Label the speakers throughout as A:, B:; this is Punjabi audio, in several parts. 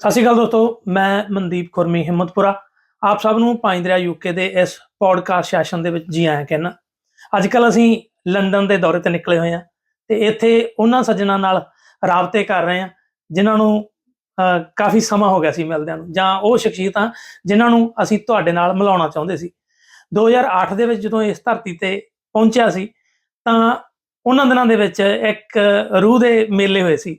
A: ਸਤਿ ਸ਼੍ਰੀ ਅਕਾਲ ਦੋਸਤੋ, ਮੈਂ ਮਨਦੀਪ ਖੁਰਮੀ ਹਿੰਮਤਪੁਰਾ। ਆਪ ਸਭ ਨੂੰ ਪੰਜ ਦਰਿਆ ਯੂਕੇ ਦੇ ਇਸ ਪੋਡਕਾਸਟ ਸੈਸ਼ਨ ਦੇ ਵਿੱਚ ਜੀ ਆਇਆਂ ਕਹਿਣਾ ਅੱਜ ਕੱਲ ਅਸੀਂ ਲੰਡਨ ਦੇ ਦੌਰੇ ਤੇ ਨਿਕਲੇ ਹੋਏ ਹਾਂ ਤੇ ਇੱਥੇ ਉਹਨਾਂ ਸੱਜਣਾਂ ਨਾਲ ਰਾਬਤੇ ਕਰ ਰਹੇ ਹਾਂ ਜਿਨ੍ਹਾਂ ਨੂੰ ਕਾਫੀ ਸਮਾਂ ਹੋ ਗਿਆ ਸੀ ਮਿਲਦਿਆਂ ਨੂੰ। ਜਾਂ ਉਹ ਸ਼ਖਸੀਅਤਾਂ ਜਿਨ੍ਹਾਂ ਨੂੰ ਅਸੀਂ ਤੁਹਾਡੇ ਨਾਲ ਮਿਲਾਉਣਾ ਚਾਹੁੰਦੇ ਸੀ। 2008 ਦੇ ਵਿੱਚ ਜਦੋਂ ਇਸ ਧਰਤੀ ਤੇ ਪਹੁੰਚਿਆ ਸੀ, ਤਾਂ ਉਹਨਾਂ ਦਿਨਾਂ ਦੇ ਵਿੱਚ ਇੱਕ ਰੂਹ ਦੇ ਮੇਲੇ ਹੋਏ ਸੀ।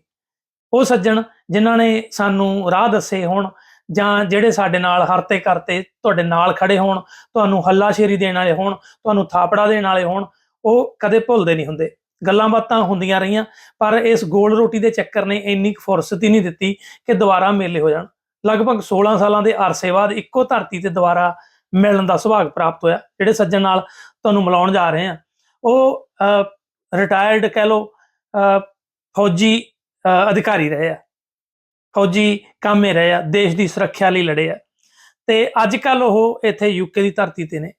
A: ਉਹ ਸੱਜਣ ਜਿਨ੍ਹਾਂ ਨੇ ਸਾਨੂੰ ਰਾਹ ਦੱਸੇ ਹੋਣ ਜਾਂ ਜਿਹੜੇ ਸਾਡੇ ਨਾਲ ਹਰਤੇ ਕਰਤੇ ਤੁਹਾਡੇ ਨਾਲ ਖੜੇ ਹੋਣ, ਤੁਹਾਨੂੰ ਹੱਲਾਸ਼ੇਰੀ ਦੇਣ ਵਾਲੇ ਹੋਣ, ਤੁਹਾਨੂੰ ਥਾਪੜਾ ਦੇਣ ਵਾਲੇ ਹੋਣ, ਉਹ ਕਦੇ ਭੁੱਲਦੇ ਨਹੀਂ ਹੁੰਦੇ। ਗੱਲਾਂ ਬਾਤਾਂ ਹੁੰਦੀਆਂ ਰਹੀਆਂ, ਪਰ ਇਸ ਗੋਲ ਰੋਟੀ ਦੇ ਚੱਕਰ ਨੇ ਇੰਨੀ ਕੁ ਫੁਰਸਤ ਹੀ ਨਹੀਂ ਦਿੱਤੀ ਕਿ ਦੁਬਾਰਾ ਮੇਲੇ ਹੋ ਜਾਣ। ਲਗਭਗ 16 ਸਾਲਾਂ ਦੇ ਅਰਸੇ ਬਾਅਦ ਇੱਕੋ ਧਰਤੀ ਤੇ ਦੁਬਾਰਾ ਮਿਲਣ ਦਾ ਸੁਭਾਗ ਪ੍ਰਾਪਤ ਹੋਇਆ, ਜਿਹੜੇ ਸੱਜਣ ਨਾਲ ਤੁਹਾਨੂੰ ਮਿਲਾਉਣ ਜਾ ਰਹੇ ਆ ਉਹ ਰਿਟਾਇਰਡ ਕਹਿ ਲੋ ਫੌਜੀ ਅਧਿਕਾਰੀ ਰਹੇ ਆ। ਫੌਜੀ ਕਾਮੇ ਰਹੇ ਆ, ਦੇਸ਼ ਦੀ ਸੁਰੱਖਿਆ ਲਈ ਲੜੇ ਆ। ਤੇ ਅੱਜ ਕੱਲ ਉਹ ਇੱਥੇ ਯੂਕੇ ਦੀ ਧਰਤੀ ਤੇ ਨੇ।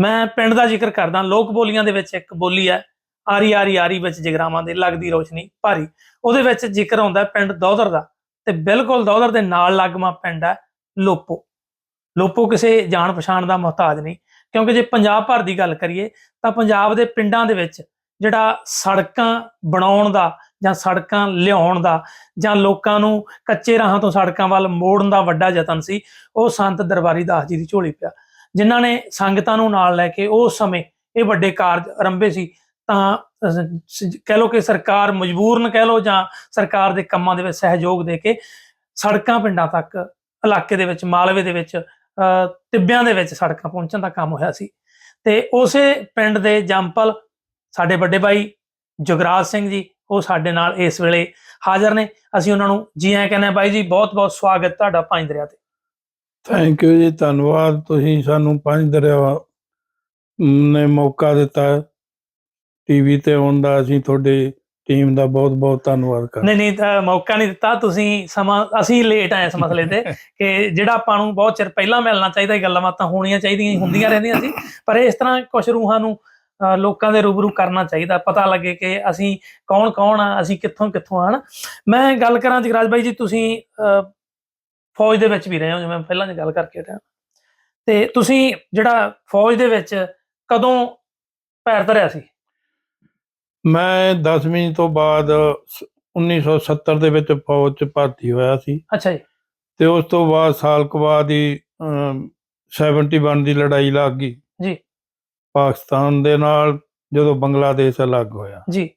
A: ਮੈਂ ਪਿੰਡ ਦਾ ਜ਼ਿਕਰ ਕਰਦਾ, ਲੋਕ ਬੋਲੀਆਂ ਦੇ ਵਿੱਚ ਇੱਕ ਬੋਲੀ ਹੈ ਆਰੀ ਆਰੀ ਆਰੀ ਵਿੱਚ ਜਗਰਾਵਾਂ ਦੇ, ਲੱਗਦੀ ਰੋਸ਼ਨੀ, ਭਾਰੀ। ਉਹਦੇ ਵਿੱਚ ਜ਼ਿਕਰ ਆਉਂਦਾ ਪਿੰਡ ਦੌਦਰ ਦਾ। ਤੇ ਬਿਲਕੁਲ ਦੌਦਰ ਦੇ ਨਾਲ ਲੱਗਮਾ ਪਿੰਡ ਹੈ ਲੋਪੋ। ਲੋਪੋ ਕਿਸੇ ਜਾਣ ਪਛਾਣ ਦਾ ਮੁਹਤਾਜ ਨਹੀਂ। ਕਿਉਂਕਿ ਜੇ ਪੰਜਾਬ ਭਰ ਦੀ ਗੱਲ ਕਰੀਏ, ਤਾਂ ਪੰਜਾਬ ਦੇ ਪਿੰਡਾਂ ਦੇ ਵਿੱਚ ਜਿਹੜਾ ਸੜਕਾਂ ਬਣਾਉਣ ਦਾ ਜਾਂ ਸੜਕਾਂ ਲਿਆਉਣ ਦਾ ਜਾਂ ਲੋਕਾਂ ਨੂੰ ਕੱਚੇ ਰਾਹਾਂ ਤੋਂ ਸੜਕਾਂ ਵੱਲ ਮੋੜਨ ਦਾ ਵੱਡਾ ਯਤਨ ਸੀ ਉਹ ਸੰਤ ਦਰਬਾਰੀ ਦਾਸ ਜੀ ਦੀ ਝੋਲੀ ਪਿਆ। ਜਿਨ੍ਹਾਂ ਨੇ ਸੰਗਤਾਂ ਨੂੰ ਨਾਲ ਲੈ ਕੇ ਉਸ ਸਮੇਂ ਇਹ ਵੱਡੇ ਕਾਰਜ ਆਰੰਭੇ ਸੀ ਤਾਂ ਕਹਿ ਲੋ ਕਿ ਸਰਕਾਰ ਮਜਬੂਰਨ ਕਹਿ ਲੋ ਜਾਂ ਸਰਕਾਰ ਦੇ ਕੰਮਾਂ ਦੇ ਵਿੱਚ ਸਹਿਯੋਗ ਦੇ ਕੇ ਸੜਕਾਂ ਪਿੰਡਾਂ ਤੱਕ ਇਲਾਕੇ ਦੇ ਵਿੱਚ ਮਾਲਵੇ ਦੇ ਵਿੱਚ ਅਹ, ਟਿੱਬਿਆਂ ਦੇ ਵਿੱਚ ਸੜਕਾਂ ਪਹੁੰਚਣ ਦਾ ਕੰਮ ਹੋਇਆ ਸੀ। ਤੇ ਉਸੇ ਪਿੰਡ ਦੇ ਜੰਪਲ ਸਾਡੇ ਵੱਡੇ ਭਾਈ ਜੁਗਰਾਜ ਸਿੰਘ ਜੀ ਉਹ ਸਾਡੇ ਨਾਲ ਇਸ ਵੇਲੇ ਹਾਜ਼ਰ ਨੇ। ਅਸੀਂ ਉਹਨਾਂ ਨੂੰ ਜੀ ਆਇਆਂ ਕਹਿੰਦੇ ਬਾਈ ਜੀ ਬਹੁਤ ਬਹੁਤ ਸਵਾਗਤ ਤੁਹਾਡਾ ਪੰਜ ਦਰਿਆ ਤੇ।
B: ਥੈਂਕ ਯੂ ਜੀ ਧੰਨਵਾਦ। ਤੁਸੀਂ ਸਾਨੂੰ ਪੰਜ ਦਰਿਆ ਨੇ ਮੌਕਾ ਦਿੱਤਾ। ਟੀਵੀ ਤੇ ਆਉਣ ਦਾ ਅਸੀਂ ਤੁਹਾਡੀ ਟੀਮ ਦਾ ਬਹੁਤ ਬਹੁਤ ਧੰਨਵਾਦ ਕਰਦੇ
A: ਨਹੀਂ ਨਹੀਂ ਤਾਂ ਮੌਕਾ ਨਹੀਂ ਦਿੱਤਾ। ਤੁਸੀਂ ਸਮਾਂ ਅਸੀਂ ਲੇਟ ਆਏ ਇਸ ਮਸਲੇ ਤੇ ਕਿ ਜਿਹੜਾ ਆਪਾਂ ਨੂੰ ਬਹੁਤ ਚਿਰ ਪਹਿਲਾਂ ਮਿਲਣਾ ਚਾਹੀਦਾ ਇਹ ਗੱਲਾਂ ਬਾਤਾਂ ਹੋਣੀਆਂ ਚਾਹੀਦੀਆਂ ਹੁੰਦੀਆਂ ਰਹਿੰਦੀਆਂ ਸੀ। ਪਰ ਇਸ ਤਰ੍ਹਾਂ ਕੁਝ ਰੂਹਾਂ ਨੂੰ ਲੋਕਾਂ ਦੇ ਰੂਬਰੂ ਕਰਨਾ ਚਾਹੀਦਾ ਪਤਾ ਲੱਗੇ ਕਿ ਅਸੀਂ ਕੌਣ ਕੌਣ ਆ ਅਸੀਂ ਕਿੱਥੋਂ ਕਿੱਥੋਂ ਆ ਹਨਾ? ਮੈਂ ਗੱਲ ਕਰਾਂ ਜਗਰਾਜ ਬਾਈ ਜੀ ਤੁਸੀਂ ਫੌਜ ਦੇ ਵਿੱਚ ਵੀ ਰਹੇ ਹੋ ਜਿਵੇਂ ਮੈਂ ਪਹਿਲਾਂ ਦੀ ਗੱਲ ਕਰਕੇ ਹਟਿਆ। ਤੇ ਤੁਸੀਂ ਜਿਹੜਾ ਫੌਜ ਦੇ ਵਿੱਚ ਕਦੋਂ ਪੈਰ ਧਰਿਆ ਸੀ?
B: ਮੈਂ 10ਵੀਂ ਤੋਂ ਬਾਅਦ ਸ- 1970 ਦੇ ਵਿੱਚ ਫੌਜ ਚ ਭਰਤੀ ਹੋਇਆ ਸੀ।
A: ਅੱਛਾ ਜੀ।
B: ਤੇ ਉਸ ਤੋਂ ਬਾਅਦ ਸਾਲ ਕੁ ਬਾਅਦ ਹੀ ਅਮ, 71 ਦੀ ਲੜਾਈ ਲੱਗ ਗਈ।
A: ਜੀ।
B: ਪਾਕਿਸਤਾਨ ਦੇ ਨਾਲ ਜਦੋਂ ਬੰਗਲਾਦੇਸ਼ ਅਲੱਗ ਹੋਇਆ।
A: ਜੀ।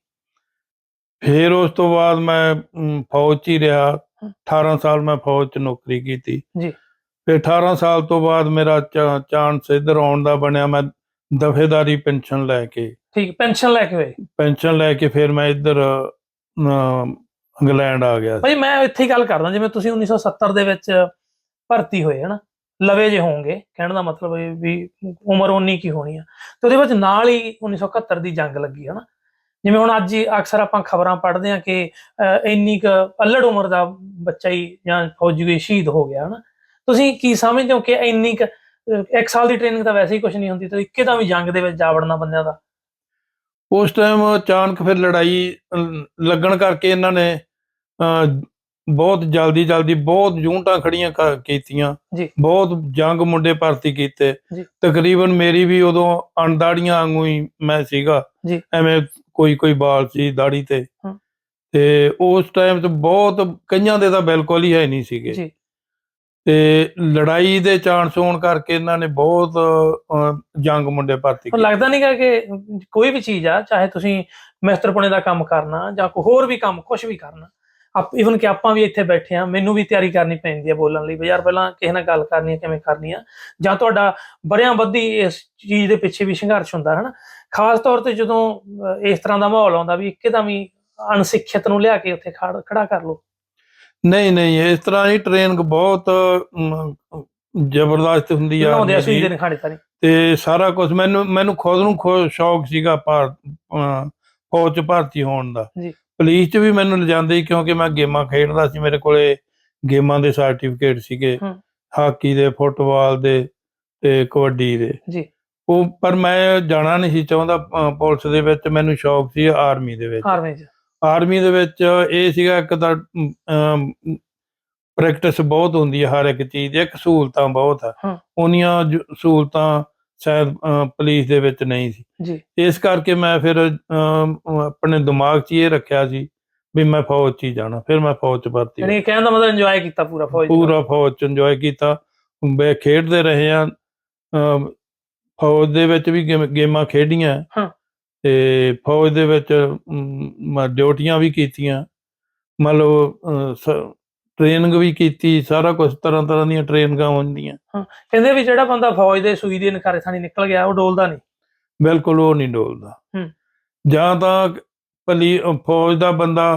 B: ਫਿਰ ਉਸ ਤੋਂ ਬਾਅਦ ਮੈਂ ਫੌਜ 'ਚ ਹੀ ਰਿਹਾ।
A: ਹਮ।
B: 18 ਸਾਲ ਮੈਂ ਫੌਜ 'ਚ ਨੌਕਰੀ ਕੀਤੀ।
A: ਜੀ।
B: ਫਿਰ 18 ਸਾਲ ਤੋਂ ਬਾਅਦ ਮੇਰਾ ਚਾਂਸ ਇੱਧਰ ਆਉਣ ਦਾ ਬਣਿਆ। ਮੈਂ ਦਫੇਦਾਰੀ ਪੈਨਸ਼ਨ ਲੈ ਕੇ।
A: ਠੀਕ ਪੈਨਸ਼ਨ ਲੈ ਕੇ ਹੋਏ?
B: ਪੈਨਸ਼ਨ ਲੈ ਕੇ ਫਿਰ ਮੈਂ ਇੱਧਰ ਇੰਗਲੈਂਡ ਆ ਗਿਆ।
A: ਭਾਈ ਮੈਂ ਇੱਥੇ ਹੀ ਗੱਲ ਕਰਦਾ ਜਿਵੇਂ ਤੁਸੀਂ 1970 ਦੇ ਵਿੱਚ ਭਰਤੀ ਹੋਏ ਹਨਾ? ਲਵੇ ਜੇ ਹੋਵੋਗੇ ਕਹਿਣ ਦਾ ਮਤਲਬ ਇਹ ਵੀ ਉਮਰ ਉਨੀ ਕੀ ਹੋਣੀ ਆ। ਤੇ ਉਹਦੇ ਵਿੱਚ ਨਾਲ ਹੀ 1971 ਦੀ ਜੰਗ ਲੱਗੀ, ਹਨਾ। ਜਿਵੇਂ ਹੁਣ ਅੱਜ ਹੀ ਅਕਸਰ ਆਪਾਂ ਖਬਰਾਂ ਪੜ੍ਹਦੇ ਆ ਕਿ ਇੰਨੀ ਕੁ ਅਲੜ ਉਮਰ ਦਾ ਬੱਚਾ ਹੀ ਜਾਂ ਫੌਜੀ ਕੋਈ ਸ਼ਹੀਦ ਹੋ ਗਿਆ, ਹਨਾ। ਤੁਸੀਂ ਕੀ ਸਮਝਦੇ ਹੋ ਕਿ ਇੰਨੀ ਕੁ ਇੱਕ ਸਾਲ ਦੀ ਟ੍ਰੇਨਿੰਗ ਤਾਂ ਵੈਸੇ ਹੀ ਕੁਝ ਨਹੀਂ ਹੁੰਦੀ, ਤੇ ਇੱਕੇ ਤਾਂ ਵੀ ਜੰਗ ਦੇ ਵਿੱਚ ਜਾ ਵੜਨਾ ਬੰਦਿਆਂ ਦਾ?
B: ਉਸ ਟਾਈਮ ਅਚਾਨਕ ਫਿਰ ਲੜਾਈ ਲੱਗਣ ਕਰਕੇ ਇਹਨਾਂ ਨੇ ਬਹੁਤ ਜਲਦੀ ਜਲਦੀ ਬਹੁਤ ਯੂਨਿਟਾਂ ਖੜੀਆਂ ਕੀਤੀਆਂ
A: ਜੀ।
B: ਬਹੁਤ ਜੰਗ ਮੁੰਡੇ ਭਰਤੀ ਕੀਤੇ
A: ਜੀ।
B: ਤਕਰੀਬਨ ਮੇਰੀ ਵੀ ਉਦੋਂ ਅਣਦਾੜੀਆਂ ਵਾਂਗੂ ਹੀ ਮੈਂ ਸੀਗਾ
A: ਜੀ।
B: ਐਵੇਂ ਕੋਈ ਕੋਈ ਬਾਲ ਸੀ ਦਾੜੀ ਤੇ
A: ਹਮ।
B: ਤੇ ਉਸ ਟਾਈਮ 'ਚ ਬਹੁਤ ਕਈਆਂ ਦੇ ਤਾਂ ਬਿਲਕੁਲ ਹੀ ਹੈ ਨਹੀਂ ਸੀਗੇ
A: ਜੀ
B: ਤੇ ਲੜਾਈ ਦੇ ਚਾਂਸ ਹੋਣ ਕਰਕੇ ਇਹਨਾਂ ਨੇ ਬਹੁਤ ਜੰਗ ਮੁੰਡੇ ਭਰਤੀ
A: ਪਰ
B: ਕੀਤੇ
A: ਲੱਗਦਾ ਨਹੀਂਗਾ ਕਿ ਕੋਈ ਵੀ ਚੀਜ਼ ਆ ਚਾਹੇ ਤੁਸੀਂ ਮਿਸਤਰਪੁਣੇ ਦਾ ਕੰਮ ਕਰਨਾ ਜਾਂ ਕੋਈ ਹੋਰ ਵੀ ਕੰਮ ਕੁਝ ਵੀ ਕਰਨਾ ਆਪ ਇਵਨ ਕਿ ਆਪਾਂ ਵੀ ਇੱਥੇ ਬੈਠੇ ਆ ਮੈਨੂੰ ਵੀ ਤਿਆਰੀ ਕਰਨੀ ਪੈਂਦੀ ਹੈ ਬੋਲਣ ਲਈ ਵੀ ਯਾਰ ਪਹਿਲਾਂ ਕਿਸੇ ਨਾਲ ਗੱਲ ਕਰਨੀ ਹੈ ਕਿਵੇਂ ਕਰਨੀ ਆ? ਜਾਂ ਤੁਹਾਡਾ ਬਰਿਆਂ ਬੱਧੀ ਇਸ ਚੀਜ਼ ਦੇ ਪਿੱਛੇ ਵੀ ਸੰਘਰਸ਼ ਹੁੰਦਾ ਹੈ ਨਾ ਖਾਸ ਤੌਰ ਤੇ ਜਦੋਂ ਇਸ ਤਰ੍ਹਾਂ ਦਾ ਮਾਹੌਲ ਆਉਂਦਾ ਵੀ ਇੱਕਦਮ ਵੀ ਅਣਸਿੱਖਿਅਤ ਨੂੰ ਲਿਆ ਕੇ ਉੱਥੇ ਖੜ- ਕਰ ਲਓ।
B: ਨਹੀਂ ਨਹੀਂ ਇਸ ਤਰ੍ਹਾਂ ਹੀ ਟ੍ਰੇਨਿੰਗ ਬਹੁਤ ਜ਼ਬਰਦਸਤ ਹੁੰਦੀ ਆ
A: ਬਣਾਉਂਦੇ ਆ ਸੂਈ
B: ਮੇਰੀ।
A: ਦੇ ਖਾਣੇ ਤਾਂ ਨਹੀਂ
B: ਤੇ ਸਾਰਾ ਕੁਝ ਮੈਨੂੰ ਮੈਨੂੰ ਖੁਦ ਨੂੰ ਸ਼ੌਕ ਸੀਗਾ ਭਾਰ ਅਮ, ਫੌਜ ਚ ਭਰਤੀ ਹੋਣ ਦਾ।
A: ਜੀ।
B: ਪੁਲਿਸ ਚ ਵੀ ਮੈਨੂੰ ਲਿਜਾਂਦੇ ਸੀ ਕਿਉਂਕਿ ਮੈਂ ਗੇਮਾਂ ਖੇਡਦਾ ਸੀ ਮੇਰੇ ਕੋਲੇ ਗੇਮਾਂ ਦੇ ਸਰਟੀਫਿਕੇਟ ਸੀਗੇ। ਹਾਕੀ ਦੇ ਫੁੱਟਬਾਲ ਦੇ ਤੇ ਕਬੱਡੀ ਦੇ।
A: ਜੀ।
B: ਉਹ ਪਰ ਮੈਂ ਜਾਣਾ ਨਹੀਂ ਸੀ ਚਾਹੁੰਦਾ ਅ, ਪੁਲਿਸ ਦੇ ਵਿੱਚ ਮੈਨੂੰ ਸ਼ੌਕ ਸੀ ਆਰਮੀ ਦੇ ਵਿੱਚ।
A: ਆਰਮੀ ਚ।
B: ਆਰਮੀ ਦੇ ਵਿੱਚ ਇਹ ਸੀਗਾ ਇੱਕ ਤਾਂ ਪ੍ਰੈਕਟਿਸ ਬਹੁਤ ਹੁੰਦੀ ਹੈ ਹਰ ਇੱਕ ਚੀਜ਼ ਦੀ ਇੱਕ ਸਹੂਲਤਾਂ ਬਹੁਤ ਆ।
A: ਹਾਂ।
B: ਉਹਨੀਆਂ ਜ- ਸਹੂਲਤਾਂ ਸ਼ਾਇਦ ਪੁਲਿਸ ਦੇ ਵਿੱਚ ਨਹੀਂ ਸੀ
A: ਜੀ
B: ਇਸ ਕਰਕੇ ਮੈਂ ਫਿਰ ਆਪਣੇ ਦਿਮਾਗ 'ਚ ਇਹ ਰੱਖਿਆ ਸੀ ਵੀ ਮੈਂ ਫੌਜ 'ਚ ਹੀ ਜਾਣਾ ਫਿਰ ਮੈਂ ਫੌਜ 'ਚ ਭਰਤੀ।
A: ਯਾਨੀ ਕਹਿਣ ਦਾ ਮਤਲਬ ਇੰਜੋਏ ਕੀਤਾ ਪੂਰਾ ਫੌਜ।
B: ਪੂਰਾ ਫੌਜ 'ਚ ਇੰਜੋਏ ਕੀਤਾ ਬੇ ਖੇਡਦੇ ਰਹੇ ਆ ਫੌਜ ਦੇ ਵਿੱਚ ਵੀ ਗੇਮ- ਖੇਡੀਆਂ
A: ਹਾਂ।
B: ਤੇ ਫੌਜ ਦੇ ਵਿੱਚ ਡਿਊਟੀਆਂ ਵੀ ਕੀਤੀਆਂ ਮੰਨ ਲਓ ਟ੍ਰੇਨਿੰਗ ਵੀ ਕੀਤੀ ਸਾਰਾ ਕੁਝ ਤਰ੍ਹਾਂ ਤਰ੍ਹਾਂ ਦੀਆਂ ਟ੍ਰੇਨਿੰਗਾਂ ਹੁੰਦੀਆਂ।
A: ਕਹਿੰਦੇ ਵੀ ਜਿਹੜਾ ਬੰਦਾ ਫੌਜ ਦੇ ਸੂਈ ਦੇ ਨਖਾਰੇ ਥਾਣੀ ਨਿਕਲ ਗਿਆ ਉਹ ਡੋਲਦਾ ਨਹੀਂ।
B: ਬਿਲਕੁਲ ਉਹ ਨਹੀਂ ਡੋਲਦਾ।
A: ਹੂੰ।
B: ਜਾਂ ਤਾਂ ਭਲੀ ਫੌਜ ਦਾ ਬੰਦਾ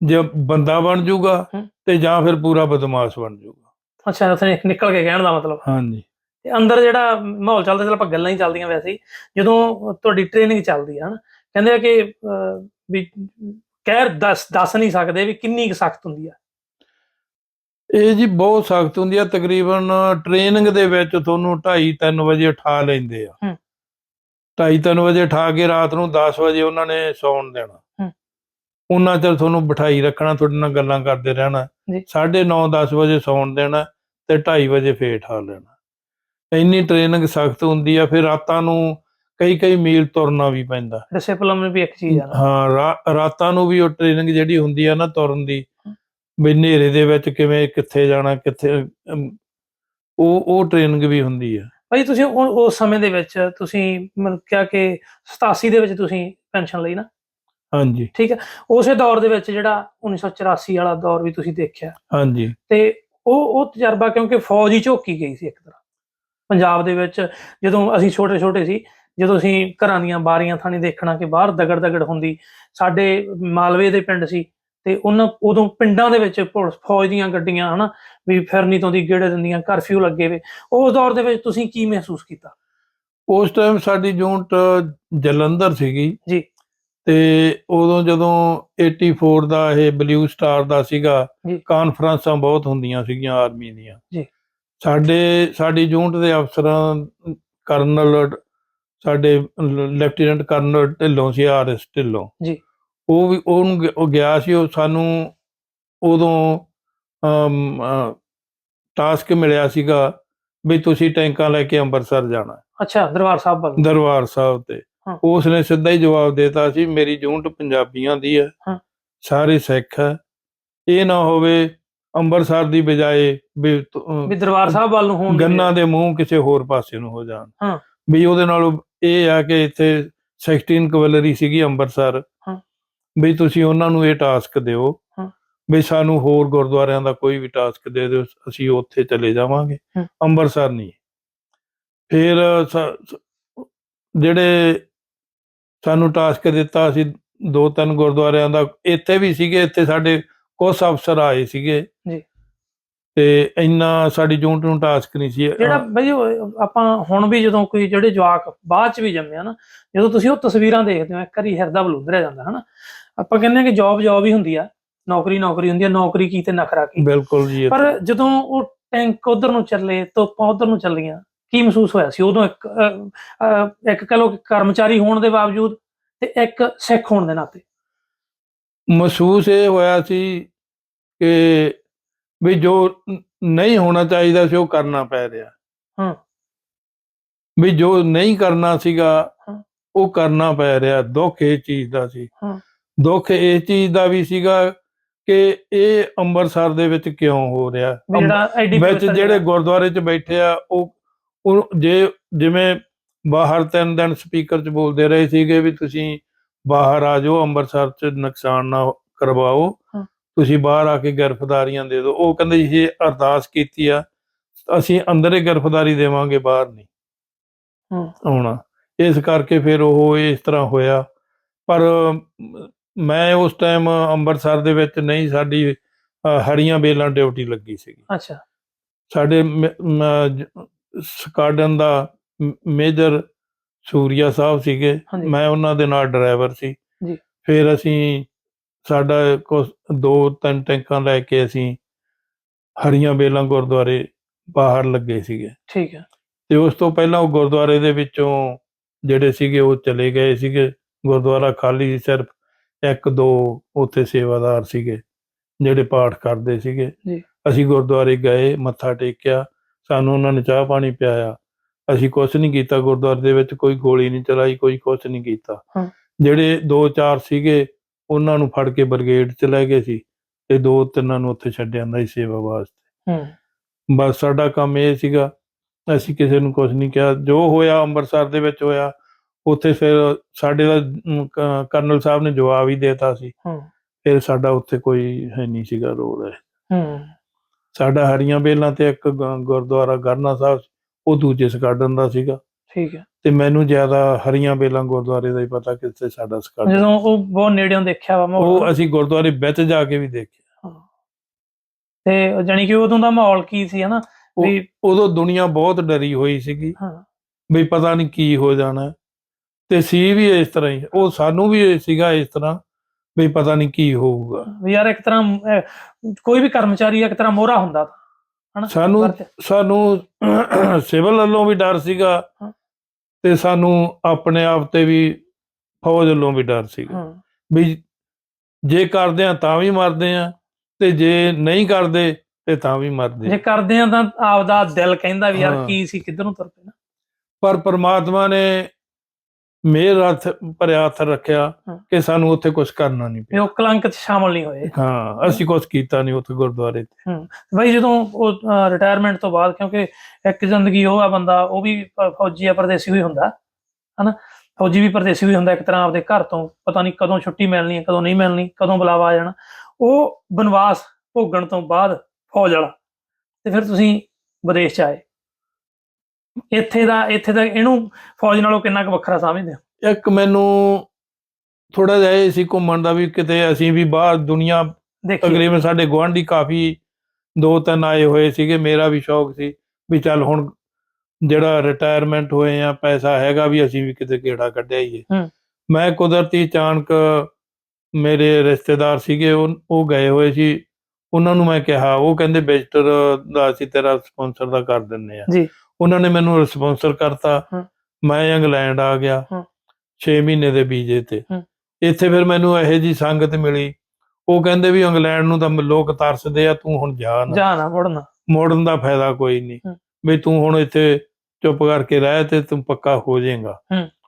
B: ਜੇ ਬੰਦਾ ਬਣ ਜਾਊਗਾ। ਤੇ ਜਾਂ ਫਿਰ ਪੂਰਾ ਬਦਮਾਸ਼ ਬਣ ਜਾਊਗਾ
A: ਅੱਛਾ ਉੱਥੇ ਨਿਕਲ ਕੇ ਕਹਿਣ ਦਾ ਮਤਲਬ।
B: ਹਾਂਜੀ।
A: ਤੇ ਅੰਦਰ ਜਿਹੜਾ ਮਾਹੌਲ ਚੱਲਦਾ ਚੱਲ ਆਪਾਂ ਗੱਲਾਂ ਹੀ ਚੱਲਦੀਆਂ ਵੈਸੇ ਜਦੋਂ ਤੁਹਾਡੀ ਟ੍ਰੇਨਿੰਗ ਚੱਲਦੀ ਹੈ ਹਨਾ। ਕਹਿੰਦੇ ਆ ਕਿ ਵੀ ਕਹਿ ਦੱਸ ਦੱਸ ਨਹੀਂ ਸਕਦੇ ਵੀ ਕਿੰਨੀ ਸਖਤ ਹੁੰਦੀ ਆ।
B: ਇਹ ਜੀ ਬਹੁਤ ਸਖਤ ਹੁੰਦੀ ਆ ਤਕਰੀਬਨ ਟ੍ਰੇਨਿੰਗ ਦੇ ਵਿੱਚ ਤੁਹਾਨੂੰ 2:30 3 ਵਜੇ ਉਠਾ ਲੈਂਦੇ ਆ।
A: ਹੂੰ।
B: 2:30 3 ਵਜੇ ਉਠਾ ਕੇ ਰਾਤ ਨੂੰ 10 ਵਜੇ ਉਹਨਾਂ ਨੇ ਸੌਣ ਦੇਣਾ।
A: ਹੂੰ।
B: ਉਹਨਾਂ ਚਿਰ ਤੁਹਾਨੂੰ ਬਿਠਾਈ ਰੱਖਣਾ ਤੁਹਾਡੇ ਨਾਲ ਗੱਲਾਂ ਕਰਦੇ ਰਹਿਣਾ।
A: ਜੀ।
B: 9:30 10 ਵਜੇ ਸੌਣ ਦੇਣਾ ਤੇ 2:30 ਵਜੇ ਫੇਰ ਉਠਾ ਲੈਣਾ। ਇੰਨੀ ਟ੍ਰੇਨਿੰਗ ਸਖਤ ਹੁੰਦੀ ਆ ਫਿਰ ਰਾਤਾਂ ਨੂੰ ਕਈ ਕਈ ਮੀਲ ਤੁਰਨਾ ਵੀ ਪੈਂਦਾ।
A: ਡਿਸਪਲਿਨ ਵੀ ਇੱਕ ਚੀਜ਼ ਆ
B: ਹਾਂ ਰਾਤਾਂ ਨੂੰ ਵੀ ਉਹ ਟ੍ਰੇਨਿੰਗ ਜਿਹੜੀ ਹੁੰਦੀ ਆ ਨਾ ਤੁਰਨ ਦੀ ਵੀ ਹਨੇਰੇ ਦੇ ਵਿੱਚ ਕਿਵੇਂ ਕਿੱਥੇ ਜਾਣਾ ਕਿੱਥੇ ਅਮ, ਉਹ ਉਹ ਟ੍ਰੇਨਿੰਗ ਵੀ ਹੁੰਦੀ ਆ।
A: ਭਾਈ ਤੁਸੀਂ ਉਹ- ਉਸ ਸਮੇਂ ਦੇ ਵਿੱਚ ਤੁਸੀਂ ਮੈਨੂੰ ਕਿਹਾ ਕਿ 87 ਦੇ ਵਿੱਚ ਤੁਸੀਂ ਪੈਨਸ਼ਨ ਲਈ ਨਾ?
B: ਹਾਂਜੀ।
A: ਉਸੇ ਦੌਰ ਦੇ ਵਿੱਚ ਜਿਹੜਾ 1984 ਵਾਲਾ ਦੌਰ ਵੀ ਤੁਸੀਂ ਦੇਖਿਆ।
B: ਹਾਂਜੀ।
A: ਤੇ ਉਹ ਉਹ ਤਜਰਬਾ ਕਿਉਂਕਿ ਫੌਜ ਹੀ ਝੋਕੀ ਗਈ ਸੀ ਇੱਕ ਤਰ੍ਹਾਂ। ਪੰਜਾਬ ਦੇ ਵਿੱਚ ਜਦੋਂ ਅਸੀਂ ਛੋਟੇ ਛੋਟੇ ਸੀ ਜਦੋਂ ਅਸੀਂ ਘਰਾਂ ਦੀਆਂ ਬਾਰੀਆਂ ਥਾਣੀ ਦੇਖਣਾ ਕਿ ਬਾਹਰ ਦਗੜ ਦਗੜ ਹੁੰਦੀ ਸਾਡੇ ਮਾਲਵੇ ਦੇ ਪਿੰਡ ਸੀ ਤੇ ਉਹਨਾਂ ਉਦੋਂ ਪਿੰਡਾਂ ਦੇ ਵਿੱਚ ਪੁਲਿਸ ਫੌਜ ਦੀਆਂ ਗੱਡੀਆਂ ਹਨਾ ਵੀ ਫਿਰਨੀ ਤੋਂ ਦੀ ਗੇੜੇ ਦਿੰਦੀਆਂ ਕਰਫਿਊ ਲੱਗੇ ਵੇ ਉਸ ਦੌਰ ਦੇ ਵਿੱਚ ਤੁਸੀਂ ਕੀ ਮਹਿਸੂਸ ਕੀਤਾ
B: ਉਸ ਟਾਈਮ ਸਾਡੀ ਯੂਨਿਟ ਜਲੰਧਰ ਸੀਗੀ
A: ਜੀ।
B: ਤੇ ਉਦੋਂ ਜਦੋਂ 84 ਦਾ ਇਹ ਬਲੂ ਸਟਾਰ ਦਾ ਸੀਗਾ। ਕਾਨਫਰੰਸਾਂ ਬਹੁਤ ਹੁੰਦੀਆਂ ਸੀਗੀਆਂ ਆਰਮੀ ਦੀਆਂ
A: ਜੀ।
B: ਸਾਡੇ ਸਾਡੀ ਯੂਨਿਟ ਦੇ ਅਫਸਰਾਂ ਕਰਨਲ ਸਾਡੇ ਲੈਫਟੀਨੈਂਟ ਕਰਨਲ ਢਿੱਲੋਂ ਸੀ ਆਰਐਸ ਢਿੱਲੋਂ
A: ਜੀ।
B: ਉਹ ਵੀ ਉਹਨੂੰ ਉਹ ਗਿਆ ਸੀ ਉਹ ਸਾਨੂੰ ਉਦੋਂ ਟਾਸਕ ਮਿਲਿਆ ਸੀਗਾ ਵੀ ਤੁਸੀਂ ਟੈਂਕਾਂ ਲੈ ਕੇ ਅੰਮ੍ਰਿਤਸਰ ਜਾਣਾ
A: ਅੱਛਾ ਦਰਬਾਰ ਸਾਹਿਬ ਵੱਲ
B: ਦਰਬਾਰ ਸਾਹਿਬ ਤੇ। ਉਸ ਨੇ ਸਿੱਧਾ ਹੀ ਜਵਾਬ ਦੇਤਾ ਸੀ ਮੇਰੀ ਯੂਨਿਟ ਪੰਜਾਬੀਆਂ ਦੀ ਹੈ। ਸਾਰੇ ਸਿੱਖ ਹੈ ਇਹ ਨਾ ਹੋਵੇ ਅੰਮ੍ਰਿਤਸਰ ਦੀ ਬਜਾਏ ਵੀ
A: ਦਰਬਾਰ ਸਾਹਿਬ ਵੱਲ ਨੂੰ ਹੋਣ
B: ਗੰਨਾ ਦੇ ਮੂੰਹ ਕਿਸੇ ਹੋਰ ਪਾਸੇ ਨੂੰ ਹੋ ਜਾਣ
A: ਹਾਂ।
B: ਵੀ ਉਹਦੇ ਨਾਲ ਇਹ ਆ ਕਿ ਇੱਥੇ 16 ਕਵਲਰੀ ਸੀਗੀ ਅੰਮ੍ਰਿਤਸਰ। ਵੀ ਤੁਸੀਂ ਉਹਨਾਂ ਨੂੰ ਇਹ ਟਾਸਕ ਦਿਓ
A: ਹਾਂ।
B: ਵੀ ਸਾਨੂੰ ਹੋਰ ਗੁਰਦੁਆਰਿਆਂ ਦਾ ਕੋਈ ਵੀ ਟਾਸਕ ਦੇ ਦਿਓ ਅਸੀਂ ਉੱਥੇ ਚਲੇ ਜਾਵਾਂਗੇ। ਅੰਮ੍ਰਿਤਸਰ ਨਹੀਂ ਫਿਰ ਜਿਹੜੇ ਸਾਨੂੰ ਟਾਸਕ ਦਿੱਤਾ ਅਸੀਂ ਦੋ ਤਿੰਨ ਗੁਰਦੁਆਰਿਆਂ ਦਾ ਇੱਥੇ ਵੀ ਸੀਗੇ ਇੱਥੇ ਸਾਡੇ ਕੁਝ ਅਫਸਰ ਆਏ ਸੀਗੇ
A: ਜੀ।
B: ਤੇ ਇੰਨਾ ਸਾਡੀ ਯੂਨਿਟ ਨੂੰ ਟਾਸਕ ਨਹੀਂ ਸੀ
A: ਜਿਹੜਾ ਬਈ ਆਪਾਂ ਹੁਣ ਵੀ ਜਦੋਂ ਕੋਈ ਜਿਹੜੇ ਜਵਾਕ ਬਾਅਦ ਚ ਵੀ ਜੰਮੇ ਆ ਨਾ ਜਦੋਂ ਤੁਸੀਂ ਉਹ ਤਸਵੀਰਾਂ ਦੇਖਦੇ ਹੋ ਇੱਕ ਵਾਰੀ ਹਿਰਦਾ ਬਲੁੰਦਰਿਆ ਜਾਂਦਾ ਹਨਾ ਆਪਾਂ ਕਹਿੰਦੇ ਆ ਕਿ ਜੌਬ ਜੌਬ ਹੀ ਹੁੰਦੀ ਆ ਨੌਕਰੀ ਨੌਕਰੀ ਹੁੰਦੀ ਆ ਨੌਕਰੀ ਕੀ ਤੇ ਨਖਰਾ ਕੀ
B: ਬਿਲਕੁਲ ਜੀ
A: ਪਰ ਜਦੋਂ ਉਹ ਟੈਂਕ ਉਧਰ ਨੂੰ ਚੱਲੇ ਤੋਪਾਂ ਉਧਰ ਨੂੰ ਚੱਲੀਆਂ ਕੀ ਮਹਿਸੂਸ ਹੋਇਆ ਸੀ ਉਦੋਂ ਇੱਕ ਇੱਕ ਕਹ ਕਿ ਕਰਮਚਾਰੀ ਹੋਣ ਦੇ ਬਾਵਜੂਦ ਤੇ ਇੱਕ ਸਿੱਖ ਹੋਣ ਦੇ ਨਾਤੇ
B: ਮਹਿਸੂਸ ਇਹ ਹੋਇਆ ਸੀ ਕਿ ਵੀ ਜੋ ਨਹੀਂ ਹੋਣਾ ਚਾਹੀਦਾ ਸੀ ਉਹ ਕਰਨਾ ਪੈ ਰਿਹਾ
A: ਹਾਂ।
B: ਵੀ ਜੋ ਨਹੀਂ ਕਰਨਾ ਸੀਗਾ। ਉਹ ਕਰਨਾ ਪੈ ਰਿਹਾ ਦੁੱਖ ਇਹ ਚੀਜ਼ ਦਾ ਸੀ
A: ਹਾਂ।
B: ਦੁੱਖ ਇਹ ਚੀਜ਼ ਦਾ ਵੀ ਸੀਗਾ ਕਿ ਇਹ ਅੰਮ੍ਰਿਤਸਰ ਦੇ ਵਿੱਚ ਕਿਉਂ ਹੋ ਰਿਹਾ? ਵਿੱਚ ਜਿਹੜੇ ਗੁਰਦੁਆਰੇ 'ਚ ਬੈਠੇ ਆ ਉਹ ਜੇ ਜਿਵੇਂ ਬਾਹਰ ਤਿੰਨ ਦਿਨ ਸਪੀਕਰ 'ਚ ਬੋਲਦੇ ਰਹੇ ਸੀਗੇ ਵੀ ਤੁਸੀਂ ਬਾਹਰ ਆ ਜਾਓ ਅੰਮ੍ਰਿਤਸਰ 'ਚ ਨੁਕਸਾਨ ਨਾ ਕਰਵਾਓ। ਤੁਸੀਂ ਬਾਹਰ ਆ ਕੇ ਗ੍ਰਿਫਤਾਰੀਆਂ ਦੇ ਦਿਓ। ਉਹ ਕਹਿੰਦੇ ਜੀ ਇਹ ਅਰਦਾਸ ਕੀਤੀ ਆ ਅਸੀਂ ਅੰਦਰ ਹੀ ਗ੍ਰਿਫਤਾਰੀ ਦੇਵਾਂਗੇ ਬਾਹਰ ਨਹੀਂ
A: ਹੂੰ।
B: ਆਉਣਾ। ਇਸ ਕਰਕੇ ਫਿਰ ਉਹ ਇਸ ਤਰ੍ਹਾਂ ਹੋਇਆ। ਪਰ ਮੈਂ ਉਸ ਟਾਈਮ ਅੰਮ੍ਰਿਤਸਰ ਦੇ ਵਿੱਚ ਨਹੀਂ ਸਾਡੀ ਹਰੀਆਂ ਬੇਲਾਂ ਡਿਊਟੀ ਲੱਗੀ ਸੀਗੀ।
A: ਅੱਛਾ।
B: ਸਾਡੇ ਸਕਾਡਨ ਦਾ ਮੇਜਰ ਸੂਰੀਆ ਸਾਹਿਬ ਸੀਗੇ। ਮੈਂ ਉਹਨਾਂ ਦੇ ਨਾਲ ਡਰਾਈਵਰ ਸੀ।
A: ਜੀ।
B: ਫਿਰ ਅਸੀਂ ਸਾਡਾ ਕੁਛ ਦੋ ਤਿੰਨ ਟੈਂਕਾਂ ਲੈ ਕੇ ਅਸੀਂ ਹਰੀਆਂ ਬੇਲਾਂ ਗੁਰਦੁਆਰੇ ਬਾਹਰ ਲੱਗੇ ਸੀਗੇ।
A: ਠੀਕ ਹੈ।
B: ਤੇ ਉਸ ਤੋਂ ਪਹਿਲਾਂ ਉਹ ਗੁਰਦੁਆਰੇ ਦੇ ਵਿੱਚੋਂ ਜਿਹੜੇ ਸੀਗੇ ਉਹ ਚਲੇ ਗਏ ਸੀਗੇ। ਗੁਰਦੁਆਰਾ ਖਾਲੀ ਸਿਰਫ ਇੱਕ ਦੋ ਉੱਥੇ ਸੇਵਾਦਾਰ ਸੀਗੇ ਜਿਹੜੇ ਪਾਠ ਕਰਦੇ ਸੀਗੇ।
A: ਜੀ।
B: ਅਸੀਂ ਗੁਰਦੁਆਰੇ ਗਏ ਮੱਥਾ ਟੇਕਿਆ ਸਾਨੂੰ ਉਹਨਾਂ ਨੇ ਚਾਹ ਪਾਣੀ ਪਿਆਇਆ। ਅਸੀਂ ਕੁਝ ਨਹੀਂ ਕੀਤਾ ਗੁਰਦੁਆਰੇ ਦੇ ਵਿੱਚ ਕੋਈ ਗੋਲੀ ਨਹੀਂ ਚਲਾਈ ਕੋਈ ਕੁਝ ਨਹੀਂ ਕੀਤਾ।
A: ਹਾਂ।
B: ਜਿਹੜੇ ਦੋ ਚਾਰ ਸੀਗੇ ਉਹਨਾਂ ਨੂੰ ਫੜ ਕੇ ਬ੍ਰਿਗੇਡ ਚ ਲੈ ਗਏ ਸੀ ਤੇ ਦੋ ਤਿੰਨਾਂ ਨੂੰ ਉੱਥੇ ਛੱਡ ਜਾਂਦਾ ਸੀ ਸੇਵਾ ਵਾਸਤੇ।
A: ਹੂੰ।
B: ਬਸ ਸਾਡਾ ਕੰਮ ਇਹ ਸੀਗਾ ਅਸੀਂ ਕਿਸੇ ਨੂੰ ਕੁਝ ਨਹੀਂ ਕਿਹਾ। ਜੋ ਹੋਇਆ ਅੰਮ੍ਰਿਤਸਰ ਦੇ ਵਿੱਚ ਹੋਇਆ ਉੱਥੇ ਫਿਰ ਸਾਡੇ ਦਾ ਕਰਨਲ ਸਾਹਿਬ ਨੇ ਜਵਾਬ ਹੀ ਦੇਤਾ ਸੀ।
A: ਹੂੰ।
B: ਫਿਰ ਸਾਡਾ ਉੱਥੇ ਕੋਈ ਹੈ ਨਹੀਂ ਸੀਗਾ ਰੋਲ ਹੈ
A: ਹੂੰ।
B: ਸਾਡਾ ਹਰੀਆਂ ਬੇਲਾਂ ਤੇ ਇੱਕ ਗੁਰਦੁਆਰਾ ਗਰਨਾ ਸਾਹਿਬ ਉਹ ਦੂਜੇ ਸਕਾਡਨ ਦਾ ਸੀਗਾ।
A: ਠੀਕ ਹੈ।
B: ਤੇ ਮੈਨੂੰ ਜ਼ਿਆਦਾ ਹਰੀਆਂ ਬੇਲਾਂ ਗੁਰਦੁਆਰੇ ਦਾ ਹੀ ਪਤਾ ਕਿੱਥੇ ਸਾਡਾ ਸਕਾਡਨ।
A: ਜਦੋਂ ਉਹ ਬਹੁਤ ਨੇੜਿਓਂ ਦੇਖਿਆ ਵਾ
B: ਉਹ ਅਸੀਂ ਗੁਰਦੁਆਰੇ ਵਿੱਚ ਜਾ ਕੇ ਵੀ ਦੇਖਿਆ।
A: ਤੇ ਜਾਨੀ ਕਿ ਉਦੋਂ ਦਾ ਮਾਹੌਲ ਕੀ ਸੀ ਹਨਾ? ਵੀ
B: ਉਦੋਂ ਦੁਨੀਆ ਬਹੁਤ ਡਰੀ ਹੋਈ ਸੀਗੀ।
A: ਹਾਂ।
B: ਵੀ ਪਤਾ ਨਹੀਂ ਕੀ ਹੋ ਜਾਣਾ। ਤੇ ਸੀ ਵੀ ਇਸ ਤਰ੍ਹਾਂ ਹੀ ਉਹ ਸਾਨੂੰ ਵੀ ਇਹ ਸੀਗਾ ਇਸ ਤਰ੍ਹਾਂ ਵੀ ਪਤਾ ਨਹੀਂ ਕੀ ਹੋਊਗਾ
A: ਵੀ ਯਾਰ ਇੱਕ ਤਰ੍ਹਾਂ ਅਹ, ਕੋਈ ਵੀ ਕਰਮਚਾਰੀ ਇੱਕ ਤਰ੍ਹਾਂ ਮੋਹਰਾ ਹੁੰਦਾ ਤਾ, ਹਨਾ
B: ਸਾਨੂੰ। ਸਾਨੂੰ ਸਿਵਲ ਵੱਲੋਂ ਵੀ ਡਰ ਸੀਗਾ
A: ਹਾਂ।
B: ਤੇ ਸਾਨੂੰ ਆਪਣੇ ਆਪ ਤੇ ਵੀ ਫੌਜ ਵੱਲੋਂ ਵੀ ਡਰ ਸੀਗਾ
A: ਹਾਂ
B: ਵੀ ਜੇ ਕਰਦੇ ਆ ਤਾਂ ਵੀ ਮਰਦੇ ਆ ਤੇ ਜੇ ਨਹੀਂ ਕਰਦੇ ਤੇ ਤਾਂ ਵੀ ਮਰਦੇ
A: ਜੇ
B: ਆ।
A: ਕਰਦੇ ਆ ਤਾਂ ਆਪਦਾ ਦਿਲ ਕਹਿੰਦਾ ਵੀ ਯਾਰ
B: ਹਾਂ।
A: ਕੀ ਸੀ ਕਿੱਧਰ ਨੂੰ ਤੁਰ ਪਏ ਨਾ
B: ਪਰ ਪ੍ਰਮਾਤਮਾ ਨੇ ਮੇਰ ਹੱਥ ਭਰਿਆ ਹੱਥ ਰੱਖਿਆ। ਕਿ ਸਾਨੂੰ ਉੱਥੇ ਕੁਝ ਕਰਨਾ ਨਹੀਂ ਪਿਆ।
A: ਉਹ ਕਲੰਕ 'ਚ ਸ਼ਾਮਲ ਨਹੀਂ ਹੋਏ।
B: ਹਾਂ ਅਸੀਂ ਕੁਝ ਕੀਤਾ ਨਹੀਂ ਉੱਥੇ ਗੁਰਦੁਆਰੇ ਤੇ।
A: ਬਈ ਜਦੋਂ ਉਹ ਰਿਟਾਇਰਮੈਂਟ ਤੋਂ ਬਾਅਦ ਕਿਉਂਕਿ ਇੱਕ ਜ਼ਿੰਦਗੀ ਉਹ ਆ ਬੰਦਾ ਉਹ ਵੀ ਫੌਜੀ ਆ ਪਰਦੇਸੀ ਵੀ ਹੁੰਦਾ ਹਨਾ? ਫੌਜੀ ਵੀ ਪਰਦੇਸੀ ਵੀ ਹੁੰਦਾ ਇੱਕ ਤਰ੍ਹਾਂ ਆਪਦੇ ਘਰ ਤੋਂ ਪਤਾ ਨਹੀਂ ਕਦੋਂ ਛੁੱਟੀ ਮਿਲਣੀ ਹੈ ਕਦੋਂ ਨਹੀਂ ਮਿਲਣੀ ਕਦੋਂ ਬੁਲਾਵਾ ਆ ਜਾਣਾ। ਉਹ ਬਨਵਾਸ ਭੋਗਣ ਤੋਂ ਬਾਅਦ ਫੌਜ ਵਾਲਾ ਤੇ ਫਿਰ ਤੁਸੀਂ ਵਿਦੇਸ਼ ਚ ਆਏ। ਇੱਥੇ ਦਾ ਇੱਥੇ ਦਾ ਇਹਨੂੰ ਫੌਜ ਨਾਲੋਂ ਕਿੰਨਾ ਕੁ ਵੱਖਰਾ ਸਮਝਦੇ ਹੋ
B: ਇੱਕ ਮੈਨੂੰ ਥੋੜਾ ਜਿਹਾ ਇਹ ਸੀ ਘੁੰਮਣ ਦਾ ਵੀ ਕਿਤੇ ਅਸੀਂ ਵੀ ਬਾਹਰ ਦੁਨੀਆ ਤਕਰੀਬਨ ਸਾਡੇ ਗੁਆਂਢੀ ਕਾਫੀ ਦੋ ਤਿੰਨ ਆਏ ਹੋਏ ਸੀਗੇ ਮੇਰਾ ਵੀ ਸ਼ੌਕ ਸੀ ਵੀ ਚੱਲ ਹੁਣ ਜਿਹੜਾ ਰਿਟਾਇਰਮੈਂਟ ਹੋਏ ਆ ਪੈਸਾ ਹੈਗਾ ਵੀ ਅਸੀਂ ਵੀ ਕਿਤੇ ਗੇੜਾ ਕੱਢਿਆ ਹੀ
A: ਹੂੰ।
B: ਮੈਂ ਕੁਦਰਤੀ ਅਚਾਨਕ ਮੇਰੇ ਰਿਸ਼ਤੇਦਾਰ ਸੀਗੇ ਉਹ ਉਹ ਗਏ ਹੋਏ ਸੀ। ਉਹਨਾਂ ਨੂੰ ਮੈਂ ਕਿਹਾ ਉਹ ਕਹਿੰਦੇ ਵਿਜ਼ਟਰ ਦਾ ਅਸੀਂ ਤੇਰਾ ਸਪਾਂਸਰ ਦਾ ਕਰ ਦਿੰਨੇ ਆ।
A: ਜੀ।
B: ਉਹਨਾਂ ਨੇ ਮੈਨੂੰ ਸਪਾਂਸਰ ਕਰਤਾ। ਮੈਂ ਇੰਗਲੈਂਡ ਆ ਗਿਆ
A: ਹੂੰ।
B: 6 ਮਹੀਨੇ ਦੇ ਵੀਜ਼ੇ ਤੇ। ਇੱਥੇ ਫਿਰ ਮੈਨੂੰ ਇਹੋ ਜੀ ਸੰਗਤ ਮਿਲੀ ਉਹ ਕਹਿੰਦੇ ਵੀ ਇੰਗਲੈਂਡ ਨੂੰ ਤਾਂ ਲੋਕ ਤਰਸਦੇ ਆ ਤੂੰ ਹੁਣ ਜਾ ਨਾ
A: ਜਾਣਾ ਮੁੜਨਾ
B: ਮੋੜਨ ਦਾ ਫਾਇਦਾ ਕੋਈ ਨਹੀਂ। ਵੀ ਤੂੰ ਹੁਣ ਇੱਥੇ ਚੁੱਪ ਕਰਕੇ ਰਹਿ ਤੇ ਤੂੰ ਪੱਕਾ ਹੋ ਜਾਏਗਾ।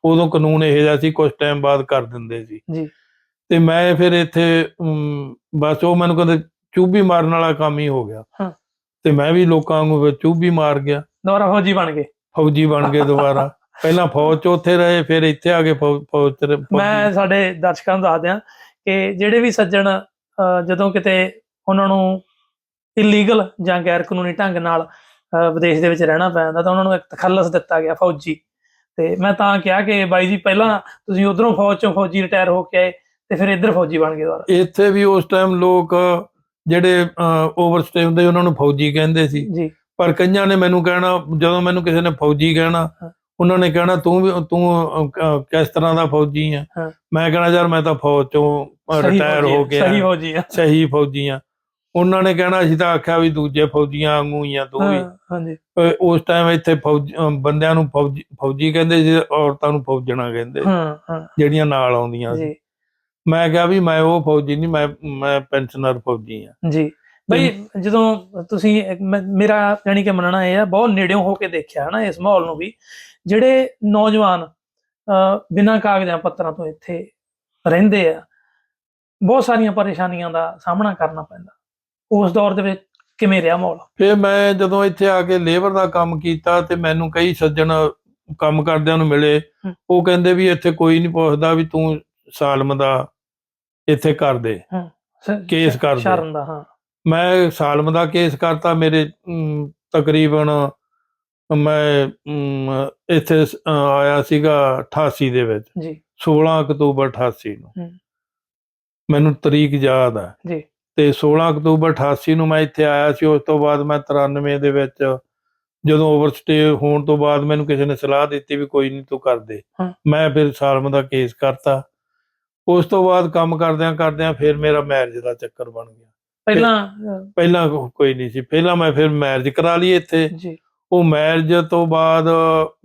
B: ਉਦੋਂ ਕਾਨੂੰਨ ਇਹ ਜਿਹਾ ਸੀ ਕੁਝ ਟਾਈਮ ਬਾਅਦ ਕਰ ਦਿੰਦੇ ਸੀ
A: ਜੀ।
B: ਤੇ ਮੈਂ ਫਿਰ ਇੱਥੇ ਬਸ ਉਹ ਮੈਨੂੰ ਕਹਿੰਦੇ ਚੂਬੀ ਮਾਰਨ ਵਾਲਾ ਕੰਮ ਹੀ ਹੋ ਗਿਆ। ਤੇ ਮੈਂ ਵੀ ਲੋਕਾਂ ਵਾਂਗੂ ਫਿਰ ਚੂਬੀ ਮਾਰ ਗਿਆ
A: ਦੁਬਾਰਾ ਫੌਜੀ ਬਣ ਗਏ।
B: ਫੌਜੀ ਬਣ ਗਏ ਦੁਬਾਰਾ। ਪਹਿਲਾਂ ਫੌਜ ਚ ਉੱਥੇ ਰਹੇ ਫਿਰ ਇੱਥੇ ਆ ਕੇ ਫੌਜ ਚ
A: ਮੈਂ ਸਾਡੇ ਦਰਸ਼ਕਾਂ ਨੂੰ ਦੱਸ ਦਿਆਂ ਕਿ ਜਿਹੜੇ ਵੀ ਸੱਜਣ ਜਦੋਂ ਕਿਤੇ ਉਹਨਾਂ ਨੂੰ ਇਲੀਗਲ ਜਾਂ ਗੈਰ ਕਾਨੂੰਨੀ ਢੰਗ ਨਾਲ ਵਿਦੇਸ਼ ਦੇ ਵਿੱਚ ਰਹਿਣਾ ਪੈਂਦਾ ਤਾਂ ਉਹਨਾਂ ਨੂੰ ਇੱਕ ਤਖੱਲਸ ਦਿੱਤਾ ਗਿਆ ਫੌਜੀ। ਤੇ ਮੈਂ ਤਾਂ ਕਿਹਾ ਕਿ ਬਾਈ ਜੀ ਪਹਿਲਾਂ ਤੁਸੀਂ ਉਧਰੋਂ ਫੌਜ ਚੋਂ ਫੌਜੀ ਰਿਟਾਇਰ ਹੋ ਕੇ ਆਏ ਤੇ ਫਿਰ ਇੱਧਰ ਫੌਜੀ ਬਣ ਗਏ ਦੁਬਾਰਾ।
B: ਇੱਥੇ ਵੀ ਉਸ ਟਾਈਮ ਲੋਕ ਜਿਹੜੇ ਓਵਰਸਟੇ ਹੁੰਦੇ ਉਹਨਾਂ ਨੂੰ ਫੌਜੀ ਕਹਿੰਦੇ ਸੀ।
A: ਜੀ।
B: ਪਰ ਕਈਆਂ ਨੇ ਮੈਨੂੰ ਕਹਿਣਾ ਜਦੋਂ ਮੈਨੂੰ ਕਿਸੇ ਨੇ ਫੌਜੀ ਕਹਿਣਾ। ਉਹਨਾਂ ਨੇ ਕਹਿਣਾ ਤੂੰ ਵੀ ਤੂੰ ਕਿਸ ਤਰ੍ਹਾਂ ਦਾ ਫੌਜੀ ਆ। ਮੈਂ ਕਹਿਣਾ ਯਾਰ ਮੈਂ ਤਾਂ ਫੌਜ ਚੋਂ ਰਿਟਾਇਰ ਹੋ ਗਿਆ
A: ਸਹੀ ਫੌਜੀ ਆ।
B: ਸਹੀ ਫੌਜੀ ਆ। ਉਹਨਾਂ ਨੇ ਕਹਿਣਾ ਅਸੀਂ ਤਾਂ ਆਖਿਆ ਵੀ ਦੂਜੇ ਫੌਜੀਆਂ ਵਾਂਗੂ ਹੀ ਆ ਤੂੰ ਵੀ।
A: ਹਾਂਜੀ।
B: ਉਸ ਟਾਈਮ ਇੱਥੇ ਫੌਜ ਬੰਦਿਆਂ ਨੂੰ ਫੌਜੀ ਫੌਜੀ ਕਹਿੰਦੇ ਸੀ ਔਰਤਾਂ ਨੂੰ ਫੌਜਣਾ ਕਹਿੰਦੇ
A: ਹਾਂ ਹਾਂ।
B: ਜਿਹੜੀਆਂ ਨਾਲ ਆਉਂਦੀਆਂ ਸੀ। ਮੈਂ ਕਿਹਾ ਵੀ ਮੈਂ ਉਹ ਫੌਜੀ ਨਹੀਂ ਮੈਂ ਮੈਂ ਪੈਨਸ਼ਨਰ ਫੌਜੀ ਆ।
A: ਜੀ। ਬਈ ਜਦੋਂ ਤੁਸੀਂ ਮੇਰਾ ਯਾਨੀ ਕਿ ਮੰਨਣਾ ਇਹ ਆ ਬਹੁਤ ਨੇੜਿਓਂ ਹੋ ਕੇ ਦੇਖਿਆ ਹੈ ਨਾ ਇਸ ਮਾਹੌਲ ਨੂੰ ਵੀ। ਜਿਹੜੇ ਨੌਜਵਾਨ ਬਿਨਾਂ ਕਾਗਜ਼ਾਂ ਪੱਤਰਾਂ ਤੋਂ ਇੱਥੇ ਰਹਿੰਦੇ ਆ ਬਹੁਤ ਸਾਰੀਆਂ ਪਰੇਸ਼ਾਨੀਆਂ ਦਾ ਸਾਹਮਣਾ ਕਰਨਾ ਪੈਂਦਾ। ਉਸ ਦੌਰ ਦੇ ਵਿੱਚ ਕਿਵੇਂ ਰਿਹਾ ਮਾਹੌਲ?
B: ਫਿਰ ਮੈਂ ਜਦੋਂ ਇੱਥੇ ਆ ਕੇ ਲੇਬਰ ਦਾ ਕੰਮ ਕੀਤਾ ਤੇ ਮੈਨੂੰ ਕਈ ਸੱਜਣ ਕੰਮ ਕਰਦਿਆਂ ਨੂੰ ਮਿਲੇ। ਉਹ ਕਹਿੰਦੇ ਵੀ ਇੱਥੇ ਕੋਈ ਨਹੀਂ ਪੁੱਛਦਾ ਵੀ ਤੂੰ ਸਾਲਮ ਦਾ ਇੱਥੇ ਕਰ ਦੇ।
A: ਸ-
B: ਕੇਸ ਕਰ ਦੇ।
A: ਸ਼ਰਮ ਦਾ ਹਾਂ।
B: ਮੈਂ ਸਾਲਮ ਦਾ ਕੇਸ ਕਰਤਾ ਮੇਰੇ ਤਕਰੀਬਨ ਮੈਂ ਇੱਥੇ ਆਇਆ ਸੀਗਾ 88 ਦੇ ਵਿੱਚ।
A: ਜੀ।
B: 16 ਅਕਤੂਬਰ 88 ਨੂੰ। ਮੈਨੂੰ ਤਰੀਕ ਯਾਦ ਹੈ
A: ਜੀ।
B: ਤੇ 16 ਅਕਤੂਬਰ 88 ਨੂੰ ਮੈਂ ਇੱਥੇ ਆਇਆ ਸੀ ਉਸ ਤੋਂ ਬਾਅਦ ਮੈਂ 93 ਦੇ ਵਿੱਚ ਜਦੋਂ ਓਵਰਸਟੇ ਹੋਣ ਤੋਂ ਬਾਅਦ ਮੈਨੂੰ ਕਿਸੇ ਨੇ ਸਲਾਹ ਦਿੱਤੀ ਵੀ ਕੋਈ ਨਹੀਂ ਤੂੰ ਕਰ ਦੇ। ਮੈਂ ਫਿਰ ਸਾਲਮ ਦਾ ਕੇਸ ਕਰਤਾ। ਉਸ ਤੋਂ ਬਾਅਦ ਕੰਮ ਕਰਦਿਆਂ ਕਰਦਿਆਂ ਫਿਰ ਮੇਰਾ ਮੈਰਿਜ ਦਾ ਚੱਕਰ ਬਣ ਗਿਆ।
A: ਪਹਿਲਾਂ
B: ਪਹਿਲਾਂ ਕੋ- ਕੋਈ ਨਹੀਂ ਸੀ। ਪਹਿਲਾਂ ਮੈਂ ਫਿਰ ਮੈਰਿਜ ਕਰਾ ਲਈ ਇੱਥੇ।
A: ਜੀ।
B: ਉਹ ਮੈਰਿਜ ਤੋਂ ਬਾਅਦ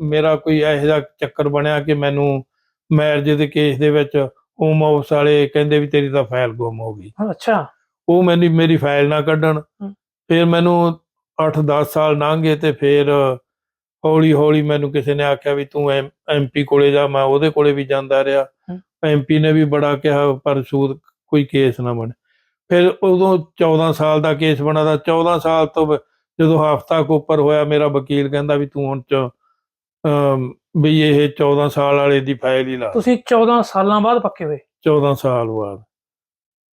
B: ਮੇਰਾ ਕੋਈ ਇਹੋ ਜਿਹਾ ਚੱਕਰ ਬਣਿਆ ਕਿ ਮੈਨੂੰ ਮੈਰਿਜ ਦੇ ਕੇਸ ਦੇ ਵਿੱਚ ਹੋਮ ਹਾਊਸ ਵਾਲੇ ਕਹਿੰਦੇ ਵੀ ਤੇਰੀ ਤਾਂ ਫਾਈਲ ਗੁੰਮ ਹੋ ਗਈ।
A: ਅੱਛਾ।
B: ਉਹ ਮੈਨੂੰ ਮੇਰੀ ਫਾਈਲ ਨਾ ਕੱਢਣ।
A: ਹਮ।
B: ਫਿਰ ਮੈਨੂੰ 8-10 ਸਾਲ ਲੰਘੇ ਤੇ ਫਿਰ ਹੌਲੀ ਹੌਲੀ ਮੈਨੂੰ ਕਿਸੇ ਨੇ ਆਖਿਆ ਵੀ ਤੂੰ ਐਮਪੀ ਕੋਲੇ ਜਾ ਮੈਂ ਉਹਦੇ ਕੋਲੇ ਵੀ ਜਾਂਦਾ ਰਿਹਾ।
A: ਹਮ।
B: ਐਮਪੀ ਨੇ ਵੀ ਬੜਾ ਕਿਹਾ ਪਰ ਸੂਦ ਕੋਈ ਕੇਸ ਨਾ ਬਣੇ। ਫਿਰ ਉਦੋਂ 14 ਸਾਲ ਦਾ ਕੇਸ ਬਣਾ ਦਾ 14 ਸਾਲ ਤੋਂ ਜਦੋਂ ਹਫ਼ਤਾ ਕੁ ਉੱਪਰ ਹੋਇਆ ਮੇਰਾ ਵਕੀਲ ਕਹਿੰਦਾ ਵੀ ਤੂੰ ਹੁਣ ਚ ਵੀ ਇਹ 14 ਸਾਲ ਵਾਲੇ ਦੀ ਫਾਈਲ ਹੀ ਲਾ।
A: ਤੁਸੀਂ 14 ਸਾਲਾਂ ਬਾਅਦ ਪੱਕੇ ਹੋਏ?
B: 14 ਸਾਲ ਬਾਅਦ।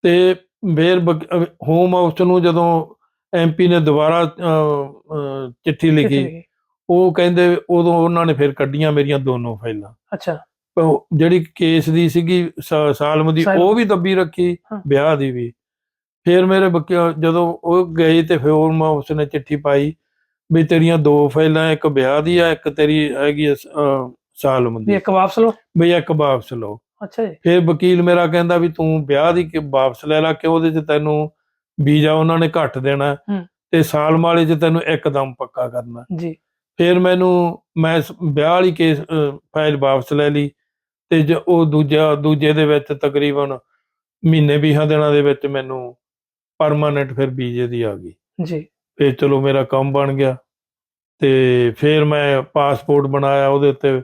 B: ਤੇ ਫਿਰ ਹੋਮ ਆਫਿਸ ਨੂੰ ਜਦੋਂ ਐਮਪੀ ਨੇ ਦੁਬਾਰਾ ਚਿੱਠੀ ਲਿਖੀ ਉਹ ਕਹਿੰਦੇ ਉਦੋਂ ਉਹਨਾਂ ਨੇ ਫਿਰ ਕੱਢੀਆਂ ਮੇਰੀਆਂ ਦੋਨੋਂ ਫਾਈਲਾਂ।
A: ਅੱਛਾ।
B: ਜਿਹੜੀ ਕੇਸ ਦੀ ਸੀਗੀ ਸਾਲਮ ਦੀ। ਉਹ ਵੀ ਦੱਬੀ ਰੱਖੀ। ਵਿਆਹ ਦੀ ਵੀ। ਫਿਰ ਮੇਰੇ ਜਦੋਂ ਉਹ ਗਏ ਤੇ ਫਿਰ ਹੋਮ ਆਫਿਸ ਨੇ ਚਿੱਠੀ ਪਾਈ ਵੀ ਤੇਰੀਆਂ ਦੋ ਫਾਈਲਾਂ ਇੱਕ ਵਿਆਹ ਦੀ ਆ ਇੱਕ ਤੇਰੀ ਹੈਗੀ ਸਾਲਮ
A: ਵੀ
B: ਦੀ।
A: ਇੱਕ ਵਾਪਸ ਲਓ।
B: ਵੀ ਇੱਕ ਵਾਪਸ ਲਓ।
A: ਅੱਛਾ ਜੀ।
B: ਫਿਰ ਵਕੀਲ ਮੇਰਾ ਕਹਿੰਦਾ ਵੀ ਤੂੰ ਵਿਆਹ ਦੀ ਕਿ ਵਾਪਸ ਲੈ ਲੈ ਕਿ ਉਹਦੇ 'ਚ ਤੈਨੂੰ ਵੀਜ਼ਾ ਉਹਨਾਂ ਨੇ ਘੱਟ ਦੇਣਾ। ਤੇ ਸਾਲ ਵਾਲੇ 'ਚ ਤੈਨੂੰ ਇੱਕਦਮ ਪੱਕਾ ਕਰਨਾ।
A: ਜੀ।
B: ਫਿਰ ਮੈਨੂੰ ਮੈਂ ਵਿਆਹ ਵਾਲੀ ਕੇਸ ਫਾਈਲ ਵਾਪਸ ਲੈ ਲਈ ਤੇ ਜ- ਉਹ ਦੂਜਾ ਦੂਜੇ ਦੇ ਵਿੱਚ ਤਕਰੀਬਨ ਮਹੀਨੇ 20 ਦਿਨਾਂ ਦੇ ਵਿੱਚ ਮੈਨੂੰ ਪਰਮਾਨੈਂਟ ਫਿਰ ਵੀਜ਼ੇ ਦੀ ਆ ਗਈ।
A: ਜੀ।
B: ਫਿਰ ਚਲੋ ਮੇਰਾ ਕੰਮ ਬਣ ਗਿਆ ਤੇ ਫਿਰ ਮੈਂ ਪਾਸਪੋਰਟ ਬਣਾਇਆ ਉਹਦੇ ਉੱਤੇ।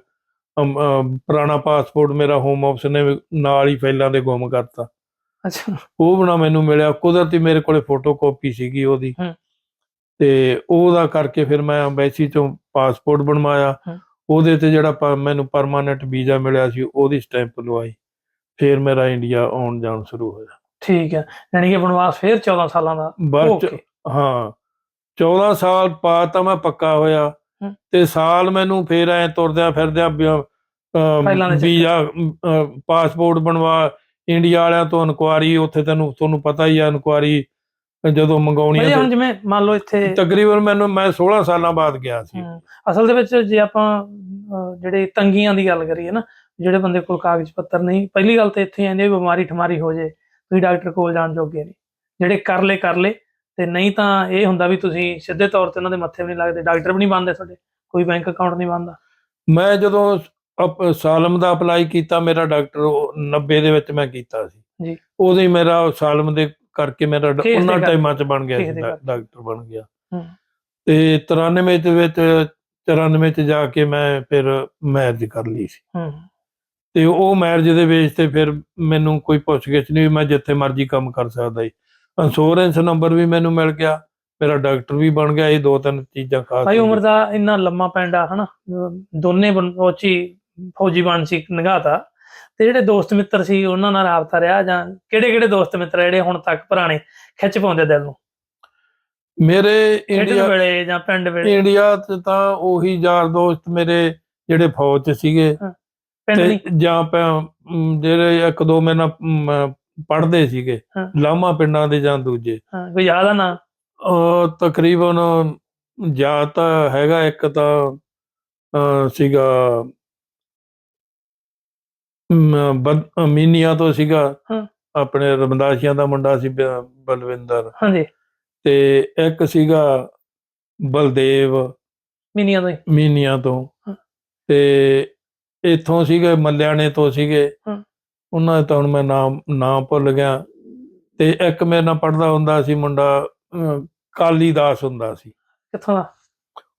B: ਪੁਰਾਣਾ ਪਾਸਪੋਰਟ ਮੇਰਾ ਹੋਮ ਆਫਿਸ ਨੇ ਨਾਲ ਹੀ ਫਾਈਲਾਂ ਦੇ ਗੁੰਮ ਕਰਤਾ।
A: ਅੱਛਾ।
B: ਉਹ ਬਣਾ ਮੈਨੂੰ ਮਿਲਿਆ ਕੁਦਰਤੀ ਮੇਰੇ ਕੋਲੇ ਫੋਟੋਕਾਪੀ ਸੀਗੀ ਉਹਦੀ। ਤੇ ਉਹਦਾ ਕਰਕੇ ਫਿਰ ਮੈਂ ਐਮਬੈਸੀ ਚੋਂ ਪਾਸਪੋਰਟ ਬਣਵਾਇਆ। ਉਹਦੇ ਤੇ ਜਿਹੜਾ ਮੈਨੂੰ ਪਰਮਾਨੈਂਟ ਵੀਜ਼ਾ ਮਿਲਿਆ ਸੀ ਉਹਦੀ ਸਟੈਂਪ ਲਵਾਈ। ਫਿਰ ਮੇਰਾ ਇੰਡੀਆ ਆਉਣ ਜਾਣ ਸ਼ੁਰੂ ਹੋਇਆ।
A: ਠੀਕ ਹੈ ਯਾਨੀ ਕਿ ਬਨਵਾਸ ਫੇਰ 14 ਸਾਲਾਂ ਦਾ
B: ਬਸ ਚ-
A: ਓਕੇ
B: ਹਾਂ 14 ਸਾਲ ਬਾਅਦ ਤਾਂ ਮੈਂ ਪੱਕਾ ਹੋਇਆ
A: ਹਮ।
B: ਤੇ ਸਾਲ ਮੈਨੂੰ ਫੇਰ ਐ ਤੁਰਦਿਆਂ ਫਿਰਦਿਆਂ
A: ਫਾਈਲਾਂ ਦੇ ਚੱਕਰ।
B: ਵੀਜ਼ਾ ਅਮ, ਪਾਸਪੋਰਟ ਬਣਵਾ ਇੰਡੀਆ ਵਾਲਿਆਂ ਤੋਂ ਇਨਕੁਆਰੀ ਉੱਥੇ ਤੈਨੂੰ ਤੁਹਾਨੂੰ ਪਤਾ ਹੀ ਆ ਇਨਕੁਆਰੀ ਜਦੋਂ ਮੰਗਾਉਣੀ
A: ਹੁਣ
B: ਹੈ
A: ਜਿਵੇਂ ਮੰਨ ਲਓ ਇੱਥੇ
B: ਤਕਰੀਬਨ ਮੈਨੂੰ ਮੈਂ 16 ਸਾਲਾਂ ਬਾਅਦ ਗਿਆ ਸੀ
A: ਹਮ, ਅਸਲ ਦੇ ਵਿੱਚ ਜੇ ਆਪਾਂ ਅਹ, ਜਿਹੜੇ ਤੰਗੀਆਂ ਦੀ ਗੱਲ ਕਰੀਏ ਨਾ ਜਿਹੜੇ ਬੰਦੇ ਕੋਲ ਕਾਗਜ਼ ਪੱਤਰ ਨਹੀਂ ਪਹਿਲੀ ਗੱਲ ਤਾਂ ਇੱਥੇ ਆਂਦੇ ਬਿਮਾਰੀ ਠਮਾਰੀ ਹੋ ਜੇ ਤੁਸੀਂ ਡਾਕਟਰ ਕੋਲ ਜਾਣ ਜੋਗੇ ਨਹੀਂ ਜਿਹੜੇ ਕਰ ਲੇ ਕਰ ਲੇ। ਤੇ ਨਹੀਂ ਤਾਂ ਇਹ ਹੁੰਦਾ ਵੀ ਤੁਸੀਂ ਸਿੱਧੇ ਤੌਰ ਤੇ ਉਹਨਾਂ ਦੇ ਮੱਥੇ ਵੀ ਨਹੀਂ ਲੱਗਦੇ। ਡਾਕਟਰ ਵੀ ਨਹੀਂ ਬਣਦੇ ਤੁਹਾਡੇ। ਕੋਈ ਬੈਂਕ ਅਕਾਊਂਟ ਨਹੀਂ ਬਣਦਾ।
B: ਮੈਂ ਜਦੋਂ ਸਾਲਮ ਦਾ ਅਪਲਾਈ ਕੀਤਾ ਮੇਰਾ ਡਾਕਟਰ ਉਹ 90 ਦੇ ਵਿੱਚ ਮੈਂ ਕੀਤਾ ਸੀ।
A: ਜੀ।
B: ਉਦੋਂ ਹੀ ਮੇਰਾ ਸਾਲਮ ਦੇ ਕਰਕੇ ਮੇਰਾ ਉਹਨਾਂ। ਟਾਈਮਾਂ 'ਚ ਬਣ ਗਿਆ। ਡਾਕਟਰ ਬਣ ਗਿਆ। ਤੇ 93 ਦੇ ਵਿੱਚ 94 ਚ ਜਾ ਕੇ ਮੈਂ ਫਿਰ ਮੈਰਿਜ ਕਰ ਲਈ ਸੀ।
A: ਹਮ,
B: ਤੇ ਉਹ ਮੈਰਿਜ ਦੇ ਵੇਚ ਤੇ ਫਿਰ ਮੈਨੂੰ ਕੋਈ ਪੁੱਛਗਿੱਛ ਨਹੀਂ ਮੈਂ ਜਿੱਥੇ ਮਰਜ਼ੀ ਕੰਮ ਕਰ ਸਕਦਾ ਸੀ ਇੰਸ਼ੋਰੈਂਸ ਨੰਬਰ ਵੀ ਮੈਨੂੰ ਮਿਲ ਗਿਆ ਮੇਰਾ ਡਾਕਟਰ ਵੀ ਬਣ ਗਿਆ ਇਹ ਦੋ ਤਿੰਨ ਚੀਜ਼ਾਂ ਖਾਸ
A: ਭਾਈ ਉਮਰ ਦਾ ਇੰਨਾ ਲੰਮਾ ਪੈਂਡਾ ਹਨਾ ਦੋਨੇ ਬਨ- ਉਹ 'ਚ ਹੀ ਫੌਜੀ ਬਣ ਸੀ ਨਿਗਾਹਤਾ। ਤੇ ਜਿਹੜੇ ਦੋਸਤ ਮਿੱਤਰ ਸੀ ਉਹਨਾਂ ਨਾਲ ਰਾਬਤਾ ਰਿਹਾ ਜਾਂ ਕਿਹੜੇ ਕਿਹੜੇ ਦੋਸਤ ਮਿੱਤਰ ਜਿਹੜੇ ਹੁਣ ਤੱਕ ਪੁਰਾਣੇ ਖਿੱਚ ਪਾਉਂਦੇ ਦਿਲ ਨੂੰ?
B: ਮੇਰੇ ਇੰਡੀਆ
A: ਵੇਲੇ ਜਾਂ ਪਿੰਡ ਵੇਲੇ?
B: ਇੰਡੀਆ ਚ ਤਾਂ ਉਹੀ ਯਾਰ ਦੋਸਤ ਮੇਰੇ ਜਿਹੜੇ ਫੌਜ ਚ ਸੀਗੇ।
A: ਪਿੰਡ
B: ਤੇ
A: ਨਹੀਂ
B: ਜਾਂ ਪ- ਅਮ, ਜਿਹੜੇ ਇੱਕ ਦੋ ਮੇਰੇ ਨਾਲ ਪੜ੍ਹਦੇ ਸੀਗੇ। ਲਾਮਾ ਪਿੰਡਾਂ ਦੇ ਜਾਂ ਦੂਜੇ।
A: ਹਾਂ, ਕੋਈ ਯਾਦ ਆ ਨਾ?
B: ਅਹ ਤਕਰੀਬਨ ਜਾਂ ਤਾਂ ਹੈਗਾ ਇੱਕ ਤਾਂ ਸੀਗਾ ਅਮੀਨੀਆ ਤੋਂ ਸੀਗਾ। ਆਪਣੇ ਰਮਦਾਸੀਆਂ ਦਾ ਮੁੰਡਾ ਸੀ ਬਲਵਿੰਦਰ।
A: ਹਾਂਜੀ।
B: ਤੇ ਇੱਕ ਸੀਗਾ ਬਲਦੇਵ।
A: ਮੀਨੀਆਂ ਤੋਂ
B: ਮੀਨੀਆਂ ਤੋਂ। ਤੇ ਇੱਥੋਂ ਸੀਗੇ ਮੱਲਿਆਣੇ ਤੋਂ ਸੀਗੇ। ਉਹਨਾਂ ਦਾ ਤਾਂ ਹੁਣ ਮੈਂ ਨਾਮ ਨਾਮ ਭੁੱਲ ਗਿਆ। ਤੇ ਇੱਕ ਮੇਰੇ ਨਾਲ ਪੜਦਾ ਹੁੰਦਾ ਸੀ ਮੁੰਡਾ ਅਹ, ਕਾਲੀ ਦਾਸ ਹੁੰਦਾ ਸੀ।
A: ਕਿੱਥੋਂ ਦਾ?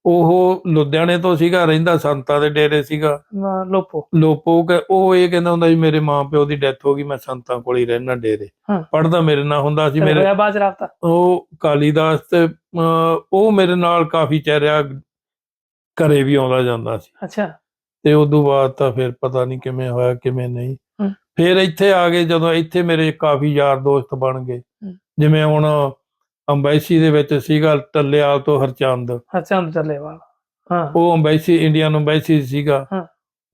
B: ਉਹ ਲੁਧਿਆਣੇ ਤੋਂ ਸੀਗਾ ਰਹਿੰਦਾ ਸੰਤਾਂ ਦੇ ਡੇਰੇ ਸੀਗਾ।
A: ਲੋਪੋ।
B: ਲੋਪੋ ਕਿ ਉਹ ਇਹ ਕਹਿੰਦਾ ਹੁੰਦਾ ਸੀ ਮੇਰੇ ਮਾਂ ਪਿਓ ਦੀ ਡੈਥ ਹੋ ਗਈ ਮੈਂ ਸੰਤਾਂ ਕੋਲ ਹੀ ਰਹਿਣਾ ਡੇਰੇ। ਪੜਦਾ ਮੇਰੇ ਨਾਲ ਹੁੰਦਾ ਸੀ ਮੇਰੇ
A: ਹੋਇਆ ਬਾਅਦ
B: ਉਹ ਕਾਲੀਦਾਸ ਤੇ ਉਹ ਮੇਰੇ ਨਾਲ ਕਾਫੀ ਚਿਹਰਿਆ ਘਰੇ ਵੀ ਆਉਂਦਾ ਜਾਂਦਾ ਸੀ।
A: ਅੱਛਾ।
B: ਤੇ ਉਦੋਂ ਬਾਅਦ ਤਾਂ ਫਿਰ ਪਤਾ ਨਹੀਂ ਕਿਵੇਂ ਹੋਇਆ ਕਿਵੇਂ ਨਹੀਂ।
A: ਹਮ।
B: ਫਿਰ ਇੱਥੇ ਆ ਗਏ ਜਦੋਂ ਇੱਥੇ ਮੇਰੇ ਕਾਫੀ ਯਾਰ ਦੋਸਤ ਬਣ ਗਏ। ਜਿਵੇਂ ਹੁਣ ਅੰਬੈਸੀ ਦੇ ਵਿੱਚ ਸੀਗਾ ਟੱਲਿਆਲ ਤੋਂ ਹਰਚੰਦ।
A: ਅੱਛਾ ਅੰਦਰ ਚੱਲੇ ਵਾਲ ਹਾਂ।
B: ਉਹ ਅੰਬੈਸੀ ਇੰਡੀਅਨ ਅੰਬੈਸੀ ਸੀਗਾ।
A: ਹਾਂ।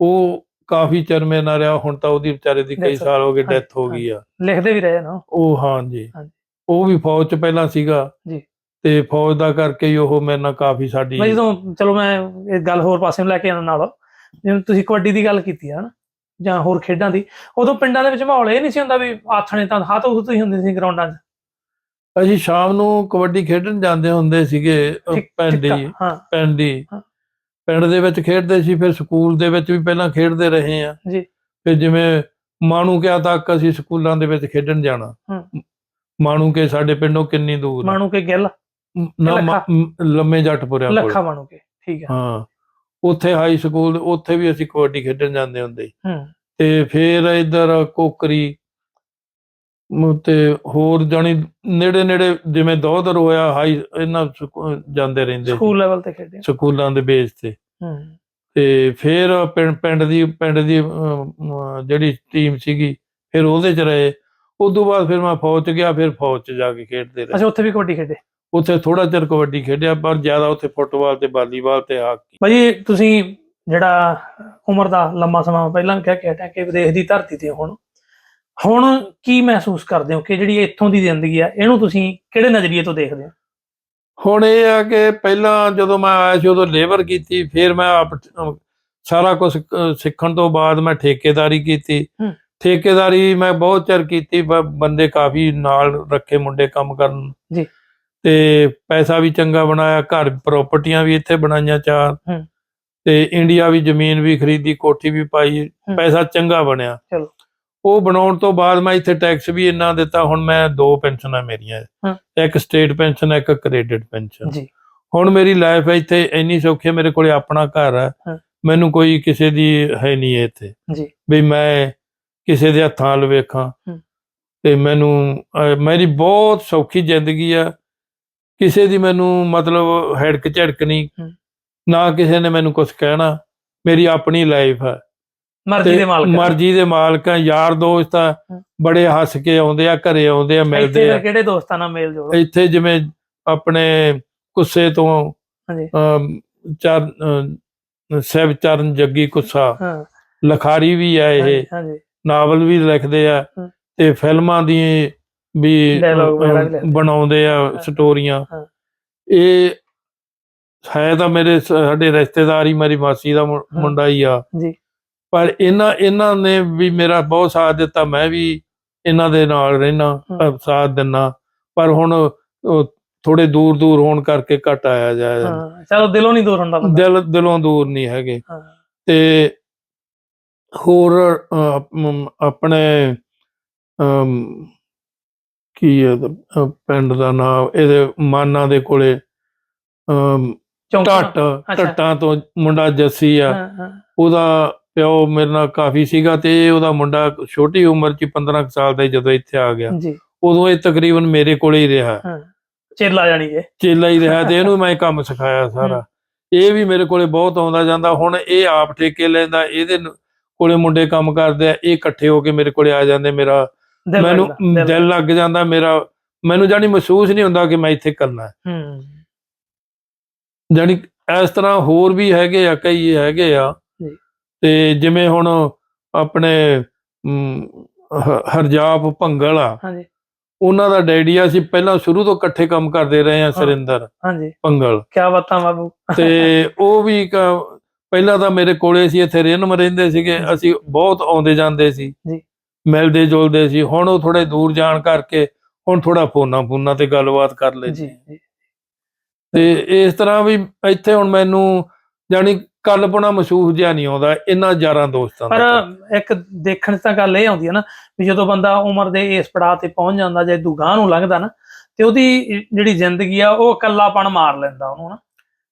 B: ਉਹ ਕਾਫੀ ਚਿਰ ਮੇਰੇ ਨਾਲ ਰਿਹਾ ਹੁਣ ਤਾਂ ਉਹਦੀ ਵਿਚਾਰੇ ਦੀ ਕਈ
A: Death
B: ਸਾਲ ਹੋ ਗਏ
A: ਹਾਂ,
B: ਡੈਥ ਹੋ ਗਈ ਆ।
A: ਲਿਖਦੇ ਵੀ ਰਹੇ ਨਾ
B: ਉਹ। ਹਾਂ ਜੀ।
A: ਹਾਂਜੀ।
B: ਉਹ ਵੀ ਫੌਜ ਚ ਪਹਿਲਾਂ ਸੀਗਾ।
A: ਜੀ।
B: ਤੇ ਫੌਜ ਦਾ ਕਰਕੇ ਹੀ ਉਹ ਮੇਰੇ ਨਾਲ ਕਾਫੀ ਸਾਡੀ
A: ਮੈਂ ਜਦੋਂ ਚਲੋ ਮੈਂ ਇਹ ਗੱਲ ਹੋਰ ਪਾਸੇ ਨੂੰ ਲੈ ਕੇ ਆਉਣ ਨਾਲ। ਜਿਵੇਂ ਤੁਸੀਂ ਕਬੱਡੀ ਦੀ ਗੱਲ ਕੀਤੀ ਹੈ ਨਾ ਜਾਂ ਹੋਰ ਖੇਡਾਂ ਦੀ। ਉਦੋਂ ਪਿੰਡਾਂ ਦੇ ਵਿੱਚ ਮਾਹੌਲ ਇਹ ਨਹੀਂ ਸੀ ਹੁੰਦਾ ਵੀ ਆਥਣੇ ਤਾਂ ਹੱਥ ਉੱਤ ਹੀ ਹੁੰਦੇ ਸੀ ਗਰਾਊਂਡਾਂ 'ਚ?
B: ਅਸੀਂ ਸ਼ਾਮ ਨੂੰ ਕਬੱਡੀ ਖੇਡਣ ਜਾਂਦੇ ਹੁੰਦੇ ਸੀਗੇ ਪਿੰਡ ਪਿੰਡ। ਪਿੰਡ ਦੇ ਵਿੱਚ ਖੇਡਦੇ ਸੀ ਫਿਰ ਸਕੂਲ ਦੇ ਵਿੱਚ ਵੀ ਪਹਿਲਾਂ ਖੇਡਦੇ ਰਹੇ ਆ।
A: ਜੀ।
B: ਫਿਰ ਜਿਵੇਂ ਮਾਣੂ ਕਿਆ ਤੱਕ ਅਸੀਂ ਸਕੂਲਾਂ ਦੇ ਵਿੱਚ ਖੇਡਣ ਜਾਣਾ। ਮਾਣੂ ਕੇ ਸਾਡੇ ਪਿੰਡੋਂ ਕਿੰਨੀ ਦੂਰ?
A: ਮਾਣੂ ਕੇ ਗਿੱਲ
B: ਨਾ ਲੰਮੇ ਜੱਟਪੁਰਿਆਂ ਕੋਲ।
A: ਲੱਖਾ ਬਣੋਗੇ ਠੀਕ ਹੈ
B: ਹਾਂ। ਉੱਥੇ ਹਾਈ ਸਕੂਲ ਉੱਥੇ ਵੀ ਅਸੀਂ ਕਬੱਡੀ ਖੇਡਣ ਜਾਂਦੇ ਹੁੰਦੇ।
A: ਹੂੰ।
B: ਤੇ ਫਿਰ ਇੱਧਰ ਕੋਕਰੀ ਤੇ ਹੋਰ ਜਾਣੀ ਨੇੜੇ ਨੇੜੇ ਜਿਵੇਂ ਦੋਦਰ ਹੋਇਆ ਹਾਈ ਇਹਨਾਂ ਜਾਂਦੇ ਰਹਿੰਦੇ
A: ਸਕੂਲ ਲੈਵਲ ਤੇ ਖੇਡੇ
B: ਸਕੂਲਾਂ ਦੇ ਬੇਸ ਤੇ।
A: ਹੂੰ।
B: ਤੇ ਫਿਰ ਪਿੰਡ ਦੀ ਪਿੰਡ ਦੀ ਜਿਹੜੀ ਟੀਮ ਸੀਗੀ ਫਿਰ ਉਹਦੇ ਚ ਰਹੇ। ਉਸ ਤੋਂ ਬਾਅਦ ਫਿਰ ਮੈਂ ਫੌਜ ਚ ਗਿਆ ਫਿਰ ਫੌਜ ਚ ਜਾ ਕੇ ਖੇਡਦੇ ਰਹੇ।
A: ਅੱਛਾ ਉੱਥੇ ਵੀ ਕਬੱਡੀ ਖੇਡੇ?
B: ਉੱਥੇ ਥੋੜਾ ਚਿਰ ਕਬੱਡੀ ਖੇਡਿਆ ਪਰ ਜ਼ਿਆਦਾ ਉੱਥੇ ਫੁੱਟਬਾਲ ਤੇ ਵਾਲੀਬਾਲ ਤੇ ਹਾਕੀ
A: ਭਾਜੀ ਤੁਸੀਂ ਜਿਹੜਾ ਉਮਰ ਦਾ ਲੰਮਾ ਸਮਾਂ ਪਹਿਲਾਂ ਕਹਿ ਕੇ ਹਟਿਆ ਕਿ ਵਿਦੇਸ਼ ਦੀ ਧਰਤੀ ਤੇ ਹੁਣ ਹੁਣ ਕੀ ਮਹਿਸੂਸ ਕਰਦੇ ਹੋ ਕਿ ਜਿਹੜੀ ਇੱਥੋਂ ਦੀ ਜ਼ਿੰਦਗੀ ਆ ਇਹਨੂੰ ਤੁਸੀਂ ਕਿਹੜੇ ਨਜ਼ਰੀਏ ਤੋਂ ਦੇਖਦੇ ਹੋ
B: ਹੁਣ ਇਹ ਆ ਕਿ ਪਹਿਲਾਂ ਜਦੋਂ ਮੈਂ ਆਇਆ ਸੀ ਉਦੋਂ ਲੇਬਰ ਕੀਤੀ ਫਿਰ ਮੈਂ ਆਪ ਸਾਰਾ ਕੁਝ ਸਿੱਖਣ ਤੋਂ ਬਾਅਦ ਮੈਂ ਠੇਕੇਦਾਰੀ ਕੀਤੀ। ਠੇਕੇਦਾਰੀ ਮੈਂ ਬਹੁਤ ਚਿਰ ਕੀਤੀ ਬੰਦੇ ਕਾਫੀ ਨਾਲ ਰੱਖੇ ਮੁੰਡੇ ਕੰਮ ਕਰਨ
A: ਜੀ।
B: ਤੇ ਪੈਸਾ ਵੀ ਚੰਗਾ ਬਣਾਇਆ ਘਰ ਪ੍ਰਾਪਰਟੀਆਂ ਵੀ ਇੱਥੇ ਬਣਾਈਆਂ ਚਾਰ
A: ਹੂੰ।
B: ਤੇ ਇੰਡੀਆ ਵੀ ਜ਼ਮੀਨ ਵੀ ਖਰੀਦੀ ਕੋਠੀ ਵੀ ਪਾਈ। ਪੈਸਾ ਚੰਗਾ ਬਣਿਆ
A: ਚਲੋ।
B: ਉਹ ਬਣਾਉਣ ਤੋਂ ਬਾਅਦ ਮੈਂ ਇੱਥੇ ਟੈਕਸ ਵੀ ਇੰਨਾ ਦਿੱਤਾ ਹੁਣ ਮੈਂ ਦੋ ਪੈਨਸ਼ਨਾਂ ਮੇਰੀਆਂ
A: ਹੂੰ।
B: ਇੱਕ ਸਟੇਟ ਪੈਨਸ਼ਨ ਇੱਕ ਕ੍ਰੈਡਿਟ ਪੈਨਸ਼ਨ
A: ਜੀ
B: ਹੁਣ ਮੇਰੀ ਲਾਈਫ ਇੱਥੇ ਇੰਨੀ ਸੌਖੀ ਹੈ ਮੇਰੇ ਕੋਲੇ ਆਪਣਾ ਘਰ ਹੈ
A: ਹਾਂ।
B: ਮੈਨੂੰ ਕੋਈ ਕਿਸੇ ਦੀ ਹੈ ਨਹੀਂ ਹੈ ਇੱਥੇ
A: ਜੀ
B: ਵੀ ਮੈਂ ਕਿਸੇ ਦੇ ਹੱਥਾਂ ਵੱਲ ਵੇਖਾਂ
A: ਹੂੰ।
B: ਤੇ ਮੈਨੂੰ ਅਹ, ਮੇਰੀ ਬਹੁਤ ਸੌਖੀ ਜ਼ਿੰਦਗੀ ਆ ਕਿਸੇ ਦੀ ਮੈਨੂੰ ਮਤਲਬ ਹੈੜਕ ਝੜਕ ਨਹੀਂ। ਨਾ ਕਿਸੇ ਨੇ ਮੈਨੂੰ ਕੁਝ ਕਹਿਣਾ ਮੇਰੀ ਆਪਣੀ ਲਾਈਫ ਹੈ
A: ਮਰਜ਼ੀ ਦੇ ਮਾਲਕ
B: ਮਰਜ਼ੀ ਦੇ ਮਾਲਕ ਆ ਯਾਰ ਦੋਸਤ ਆ। ਬੜੇ ਹੱਸ ਕੇ ਆਉਂਦੇ ਆ ਘਰੇ ਆਉਂਦੇ ਆ ਮਿਲਦੇ ਆ
A: ਕਿਹੜੇ ਦੋਸਤਾਂ ਨਾਲ ਮੇਲ ਜੋੜੋ
B: ਇੱਥੇ ਜਿਵੇਂ ਆਪਣੇ ਕੁੱਸੇ ਤੋਂ
A: ਹਾਂਜੀ।
B: ਚਰ ਸਾਹਿਬ ਚਰਨ ਜੱਗੀ ਕੁੱਸਾ
A: ਹਾਂ
B: ਲਖਾਰੀ ਵੀ ਆ ਇਹ ਨਾਵਲ ਵੀ ਲਿਖਦੇ ਆ। ਤੇ ਫਿਲਮਾਂ ਦੀ ਵੀ
A: Dialogue ਵਗੈਰਾ।
B: ਬਣਾਉਂਦੇ ਆ। ਸਟੋਰੀਆਂ
A: ਹਾਂ।
B: ਇਹ ਹੈ ਤਾਂ ਮੇਰੇ ਸ- ਸਾਡੇ ਰਿਸ਼ਤੇਦਾਰ ਹੀ ਮੇਰੀ ਮਾਸੀ ਦਾ ਮੁੰ-
A: ਹਾਂ।
B: ਮੁੰਡਾ ਹੀ ਆ।
A: ਜੀ।
B: ਪਰ ਇਹਨਾਂ ਇਹਨਾਂ ਨੇ ਵੀ ਮੇਰਾ ਬਹੁਤ ਸਾਥ ਦਿੱਤਾ ਮੈਂ ਵੀ ਇਹਨਾਂ ਦੇ ਨਾਲ ਰਹਿਣਾ। ਸਾਥ ਦਿੰਨਾ। ਪਰ ਹੁਣ ਥੋੜੇ ਦੂਰ ਦੂਰ ਹੋਣ ਕਰਕੇ ਘਟ ਆਇਆ ਜਾਏ
A: ਹਾਂ ਚਲੋ ਦਿਲੋਂ ਨਹੀਂ ਦੂਰ ਹੁੰਦਾ ਬੰਦਾ।
B: ਦਿਲ ਦਿਲੋਂ ਦੂਰ ਨਹੀਂ ਹੈਗੇ।
A: ਹਾਂ।
B: ਤੇ ਹੋਰ ਅਹ, ਆਪਣੇ ਅਮ, ਕੀ ਹੈ ਅਹ, ਪਿੰਡ ਦਾ ਨਾਮ? ਇਹਦੇ ਮਾਨਾ ਦੇ ਕੋਲੇ ਅਮ,
A: ਚੌਂਕਾ
B: ਢੱਟ
A: ਅੱਛਾ।
B: ਢੱਟਾਂ ਤੋਂ ਮੁੰਡਾ ਜੱਸੀ ਆ।
A: ਹਾਂ ਹਾਂ।
B: ਉਹਦਾ ਪਿਓ ਮੇਰੇ ਨਾਲ ਕਾਫੀ ਸੀਗਾ ਤੇ ਇਹ ਉਹਦਾ ਮੁੰਡਾ ਛੋਟੀ ਉਮਰ 'ਚ ਹੀ 15 ਕੁ ਸਾਲ ਦਾ ਜਦੋਂ ਇੱਥੇ ਆ ਗਿਆ।
A: ਜੀ।
B: ਉਦੋਂ ਇਹ ਤਕਰੀਬਨ ਮੇਰੇ ਕੋਲੇ ਹੀ ਰਿਹਾ।
A: ਹਾਂ। ਚੇਲਾ ਜਾਣੀ ਜੇ
B: ਚੇਲਾ ਹੀ ਰਿਹਾ ਤੇ ਇਹਨੂੰ ਮੈਂ ਕੰਮ ਸਿਖਾਇਆ ਸਾਰਾ। ਇਹ ਵੀ ਮੇਰੇ ਕੋਲੇ ਬਹੁਤ ਆਉਂਦਾ ਜਾਂਦਾ। ਹੁਣ ਇਹ ਆਪ ਠੇਕੇ ਲੈਂਦਾ ਇਹਦੇ ਨ- ਕੋਲੇ ਮੁੰਡੇ ਕੰਮ ਕਰਦੇ ਆ ਇਹ ਇਕੱਠੇ ਹੋ ਕੇ ਮੇਰੇ ਕੋਲੇ ਆ ਜਾਂਦੇ। ਮੇਰਾ
A: ਦਿਲ
B: ਮੈਨੂੰ ਦਿਲ ਲੱਗ ਜਾਂਦਾ ਮੇਰਾ ਮੈਨੂੰ ਜਾਨੀ ਮਹਿਸੂਸ ਨਹੀਂ ਹੁੰਦਾ ਕਿ ਮੈਂ ਇੱਥੇ ਕਰਨਾ ਹੈ।
A: ਹੂੰ।
B: ਜਾਨੀ ਇਸ ਤਰ੍ਹਾਂ ਹੋਰ ਵੀ ਹੈਗੇ ਆ ਕਈ ਹੈਗੇ ਆ। ਤੇ ਜਿਵੇਂ ਹੁਣ ਆਪਣੇ ਹਰਜਾਪ ਭੰਗਲ ਆ।
A: ਹਾਂਜੀ।
B: ਉਹਨਾਂ ਦਾ ਡੈਡੀ ਆ ਅਸੀਂ ਪਹਿਲਾਂ ਸ਼ੁਰੂ ਤੋਂ ਇਕੱਠੇ ਕੰਮ ਕਰਦੇ ਰਹੇ ਆ ਸਰਿੰਦਰ
A: ਹਾਂਜੀ।
B: ਭੰਗਲ।
A: ਕੀ ਬਾਤਾਂ ਬਾਬੂ।
B: ਤੇ ਉਹ ਵੀ ਪਹਿਲਾਂ ਤਾਂ ਮੇਰੇ ਕੋਲੇ ਸੀ ਇੱਥੇ ਰੇਨਮ ਰਹਿੰਦੇ ਸੀਗੇ। ਅਸੀਂ ਬਹੁਤ ਆਉਂਦੇ ਜਾਂਦੇ ਸੀ।
A: ਜੀ।
B: ਮਿਲਦੇ ਜੁਲਦੇ ਸੀ ਹੁਣ ਉਹ ਥੋੜੇ ਦੂਰ ਜਾਣ ਕਰਕੇ ਹੁਣ ਥੋੜਾ ਫੋਨਾਂ ਫੋਨਾਂ ਤੇ ਗੱਲਬਾਤ ਕਰ ਲੈਂਦੇ
A: ਜੀ
B: ਤੇ ਇਸ ਤਰ੍ਹਾਂ ਵੀ ਇੱਥੇ ਹੁਣ ਮੈਨੂੰ ਜਾਨੀ ਕੱਲਪਣਾ ਮਹਿਸੂਸ ਜਿਹਾ ਨਹੀਂ ਆਉਂਦਾ ਇਹਨਾਂ ਯਾਰਾਂ ਦੋਸਤਾਂ
A: ਪਰ
B: ਦਾ
A: ਇੱਕ ਦੇਖਣ ਤਾਂ ਗੱਲ ਇਹ ਆਉਂਦੀ ਹੈ ਨਾ ਵੀ ਜਦੋਂ ਬੰਦਾ ਉਮਰ ਦੇ ਇਸ ਪੜਾਅ ਤੇ ਪਹੁੰਚ ਜਾਂਦਾ ਜਾਂ ਦੁਗਾਹ ਨੂੰ ਲੰਘਦਾ ਨਾ ਤੇ ਉਹਦੀ ਜਿਹੜੀ ਜ਼ਿੰਦਗੀ ਆ ਉਹ ਇਕੱਲਾਪਣ ਮਾਰ ਲੈਂਦਾ ਉਹਨੂੰ ਨਾ।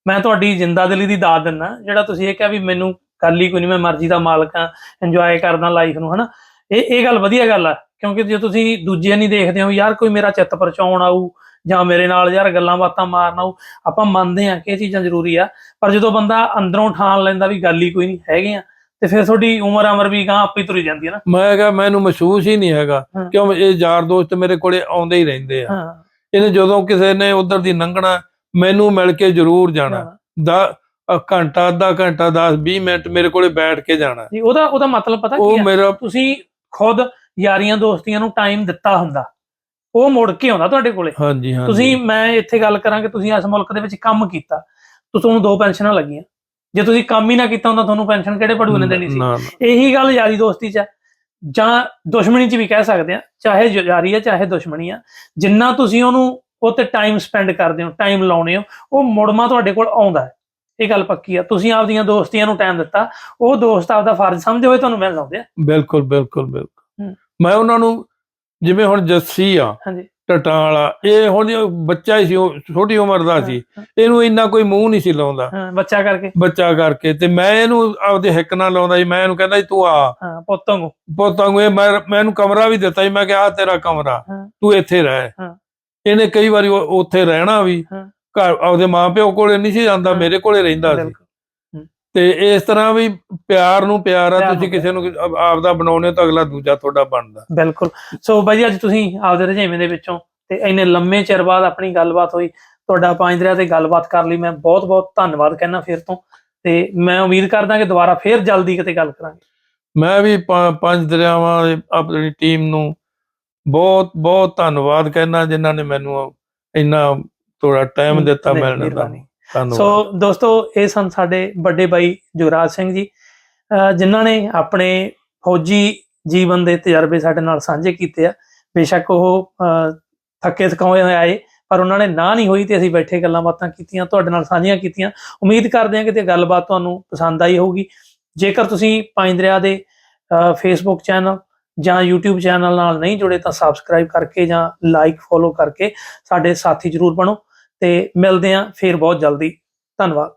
A: ਮੈਂ ਤੁਹਾਡੀ ਜਿੰਦਾ ਦਿਲੀ ਦੀ ਦਾਤ ਦਿੰਦਾ ਜਿਹੜਾ ਤੁਸੀਂ ਇਹ ਕਿਹਾ ਵੀ ਮੈਨੂੰ ਗੱਲ ਹੀ ਕੋਈ ਨਹੀਂ ਮੈਂ ਮਰਜ਼ੀ ਦਾ ਮਾਲਕ ਆ ਇੰਜੋਏ ਕਰਦਾ ਲਾਈਫ ਨੂੰ ਹਨਾ? ਇਹ ਇਹ ਗੱਲ ਵਧੀਆ ਗੱਲ ਆ ਕਿਉਂਕਿ ਜੇ ਤੁਸੀਂ ਦੂਜੇ ਨਹੀਂ ਦੇਖਦੇ ਹੋ ਯਾਰ ਕੋਈ ਮੇਰਾ ਚਿੱਤ ਪਰਚਾਉਣ ਆਊ ਜਾਂ ਮੇਰੇ ਨਾਲ ਯਾਰ ਗੱਲਾਂ ਬਾਤਾਂ ਮਾਰਨ ਆਊ ਆਪਾਂ ਮੰਨਦੇ ਆ ਕਿ ਇਹ ਚੀਜ਼ਾਂ ਜ਼ਰੂਰੀ ਆ ਪਰ ਜਦੋਂ ਬੰਦਾ ਅੰਦਰੋਂ ਠਾਣ ਲੈਂਦਾ ਵੀ ਗੱਲ ਹੀ ਕੋਈ ਨਹੀਂ ਹੈਗੇ ਆ ਤੇ ਫਿਰ ਤੁਹਾਡੀ ਉਮਰ ਅਮਰ ਵੀ ਗਾਂ ਆਪੇ ਤੁਰੀ ਜਾਂਦੀ ਹੈ ਨਾ।
B: ਮੈਂ ਕਿਹਾ ਮੈਨੂੰ ਮਹਿਸੂਸ ਹੀ ਨਹੀਂ ਹੈਗਾ। ਕਿਉਂ ਇਹ ਯਾਰ ਦੋਸਤ ਮੇਰੇ ਕੋਲੇ ਆਉਂਦੇ ਹੀ ਰਹਿੰਦੇ ਆ। ਇਹਨੇ ਜਦੋਂ ਕਿਸੇ ਨੇ ਉਧਰ ਦੀ ਲੰਘਣਾ ਮੈਨੂੰ ਮਿਲ ਕੇ ਜ਼ਰੂਰ ਜਾਣਾ ਦਾ ਘੰਟਾ ਅੱਧਾ ਘੰਟਾ 10 20 ਮਿੰਟ ਮੇਰੇ ਕੋਲੇ ਬੈਠ ਕੇ ਜਾਣਾ।
A: ਜੀ ਉਹਦਾ ਉਹਦਾ ਮਤਲਬ ਪਤਾ
B: ਉਹ
A: ਕੀ ਹੈ
B: ਮੇਰਾ
A: ਤੁਸੀਂ ਖੁਦ ਯਾਰੀਆਂ ਦੋਸਤੀਆਂ ਨੂੰ ਟਾਈਮ ਦਿੱਤਾ ਹੁੰਦਾ। ਉਹ ਮੁੜ ਕੇ ਆਉਂਦਾ ਤੁਹਾਡੇ ਕੋਲੇ।
B: ਹਾਂਜੀ ਹਾਂਜੀ।
A: ਤੁਸੀਂ ਮੈਂ ਇੱਥੇ ਗੱਲ ਕਰਾਂ ਕਿ ਤੁਸੀਂ ਇਸ ਮੁਲਕ ਦੇ ਵਿੱਚ ਕੰਮ ਕੀਤਾ। ਤੁਹਾਨੂੰ ਦੋ ਪੈਨਸ਼ਨਾਂ ਲੱਗੀਆਂ। ਜੇ ਤੁਸੀਂ ਕੰਮ ਹੀ ਨਾ ਕੀਤਾ ਹੁੰਦਾ ਤੁਹਾਨੂੰ ਪੈਨਸ਼ਨ ਕਿਹੜੇ ਪੜੂ ਨੇ ਦੇਣੀ ਸੀ। ਇਹੀ ਗੱਲ ਯਾਰੀ ਦੋਸਤੀ 'ਚ ਹੈ। ਜਾਂ ਦੁਸ਼ਮਣੀ 'ਚ ਵੀ ਕਹਿ ਸਕਦੇ ਆ ਚਾਹੇ ਯਾਰੀ ਹੈ ਚਾਹੇ ਦੁਸ਼ਮਣੀ ਆ ਜਿੰਨਾ ਤੁਸੀਂ ਉਹਨੂੰ ਉਹ ਤੇ ਟਾਈਮ ਸਪੈਂਡ ਕਰਦੇ ਹੋ ਟਾਈਮ ਲਾਉਣੇ ਹੋ ਉਹ ਮੁੜਮਾ ਤੁਹਾਡੇ ਕੋਲ ਆਉਂਦਾ ਹੈ। ਇਹ ਗੱਲ ਪੱਕੀ ਆ। ਤੁਸੀਂ ਆਪਦੀਆਂ ਦੋਸਤੀਆਂ ਨੂੰ ਟਾਈਮ ਦਿੱਤਾ। ਉਹ ਦੋਸਤ ਆਪਦਾ ਫਰਜ਼ ਸਮਝਦੇ ਹੋਏ ਤੁਹਾਨੂੰ ਮਿਲ ਲਾਉਂਦੇ ਆ।
B: ਬਿਲਕੁਲ ਬਿਲਕੁਲ ਬਿਲਕੁਲ। ਮੈਂ ਉਹਨਾਂ ਨੂੰ ਜਿਵੇਂ ਹੁਣ ਜੱਸੀ ਆ
A: ਹਾਂਜੀ।
B: ਟਟਾਂ ਵਾਲਾ ਇਹ ਹੁਣ ਬੱਚਾ ਹੀ ਸੀ ਉਹ ਛੋਟੀ ਉਮਰ ਦਾ ਸੀ। ਇਹਨੂੰ ਇੰਨਾ ਕੋਈ ਮੂੰਹ ਨਹੀਂ ਸੀ ਲਾਉਂਦਾ।
A: ਹਾਂ ਬੱਚਾ ਕਰਕੇ।
B: ਬੱਚਾ ਕਰਕੇ ਤੇ ਮੈਂ ਇਹਨੂੰ ਆਪਦੇ ਹਿੱਕ ਨਾਲ ਲਾਉਂਦਾ ਸੀ। ਮੈਂ ਇਹਨੂੰ ਕਹਿੰਦਾ ਸੀ ਤੂੰ ਆ।
A: ਹਾਂ ਪੁੱਤੋਂ ਨੂੰ
B: ਪੁੱਤਾਂ ਨੂੰ ਇਹ ਮੈਂ ਮੈਂ ਇਹਨੂੰ ਕਮਰਾ ਵੀ ਦਿੱਤਾ ਸੀ। ਮੈਂ ਕਿਹਾ ਆ ਤੇਰਾ ਕਮਰਾ। ਤੂੰ ਇੱਥੇ ਰਹਿ।
A: ਹਾਂ।
B: ਇਹਨੇ ਕਈ ਵਾਰੀ ਉੱਥੇ ਰਹਿਣਾ ਵੀ।
A: ਹਾਂ।
B: ਘਰ ਆਪਦੇ ਮਾਪਿਓ ਕੋਲੇ ਨਹੀਂ ਸੀ ਜਾਂਦਾ। ਮੇਰੇ ਕੋਲੇ ਰਹਿੰਦਾ ਸੀ। ਤੇ ਇਸ ਤਰ੍ਹਾਂ ਵੀ ਪਿਆਰ ਨੂੰ ਪਿਆਰ ਆ ਤੁਸੀਂ ਕਿਸੇ ਨੂੰ ਆਪ- ਆਪਦਾ ਬਣਾਉਣੇ ਤਾਂ ਅਗਲਾ ਦੂਜਾ ਤੁਹਾਡਾ ਬਣਦਾ।
A: ਬਿਲਕੁਲ। ਸੋ ਬਾਈ ਅੱਜ ਤੁਸੀਂ ਆਪਦੇ ਰੁਝੇਵੇਂ ਦੇ ਵਿੱਚੋਂ ਤੇ ਇੰਨੇ ਲੰਮੇ ਚਿਰ ਬਾਅਦ ਆਪਣੀ ਗੱਲਬਾਤ ਹੋਈ ਤੁਹਾਡਾ ਪੰਜ ਦਰਿਆ ਤੇ ਗੱਲਬਾਤ ਕਰ ਲਈ ਮੈਂ ਬਹੁਤ ਬਹੁਤ ਧੰਨਵਾਦ ਕਹਿਣਾ ਫਿਰ ਤੋਂ। ਤੇ ਮੈਂ ਉਮੀਦ ਕਰਦਾ ਕਿ ਦੁਬਾਰਾ ਫੇਰ ਜਲਦੀ ਕਿਤੇ ਗੱਲ ਕਰਾਂਗੇ।
B: ਮੈਂ ਵੀ ਪੰਜ ਦਰਿਆਵਾਂ ਦੀ ਆਪਣੀ ਟੀਮ ਨੂੰ ਬਹੁਤ ਬਹੁਤ ਧੰਨਵਾਦ ਕਹਿਣਾ ਜਿਨ੍ਹਾਂ ਨੇ ਮੈਨੂੰ ਇੰਨਾ ਥੋੜਾ ਟਾਈਮ ਦਿੱਤਾ ਮਿਲਣ ਦਾ।
A: ਸੋ ਦੋਸਤੋ ਇਹ ਸਨ ਸਾਡੇ ਵੱਡੇ ਬਾਈ ਜੁਗਰਾਜ ਸਿੰਘ ਜੀ ਜਿਨ੍ਹਾਂ ਨੇ ਆਪਣੇ ਫੌਜੀ ਜੀਵਨ ਦੇ ਤਜਰਬੇ ਸਾਡੇ ਨਾਲ ਸਾਂਝੇ ਕੀਤੇ ਆ। ਬੇਸ਼ੱਕ ਉਹ ਥੱਕੇ ਥਕਾਏ ਆਏ ਪਰ ਉਹਨਾਂ ਨੇ ਨਾ ਨਹੀਂ ਹੋਈ ਤੇ ਅਸੀਂ ਬੈਠੇ ਗੱਲਾਂ ਬਾਤਾਂ ਕੀਤੀਆਂ ਤੁਹਾਡੇ ਨਾਲ ਸਾਂਝੀਆਂ ਕੀਤੀਆਂ। ਉਮੀਦ ਕਰਦੇ ਹਾਂ ਕਿ ਤੇ ਗੱਲਬਾਤ ਤੁਹਾਨੂੰ ਪਸੰਦ ਆਈ ਹੋਊਗੀ। ਜੇਕਰ ਤੁਸੀਂ ਪੰਜ ਦਰਿਆ ਦੇ ਫੇਸਬੁੱਕ ਚੈਨਲ ਜਾਂ YouTube ਚੈਨਲ ਨਾਲ ਨਹੀਂ ਜੁੜੇ ਤਾਂ ਸਬਸਕ੍ਰਾਈਬ ਕਰਕੇ ਜਾਂ ਲਾਈਕ ਫੋਲੋ ਕਰਕੇ ਸਾਡੇ ਸਾਥੀ ਜਰੂਰ ਬਣੋ। ਤੇ ਮਿਲਦੇ ਹਾਂ ਫੇਰ ਬਹੁਤ ਜਲਦੀ। ਧੰਨਵਾਦ।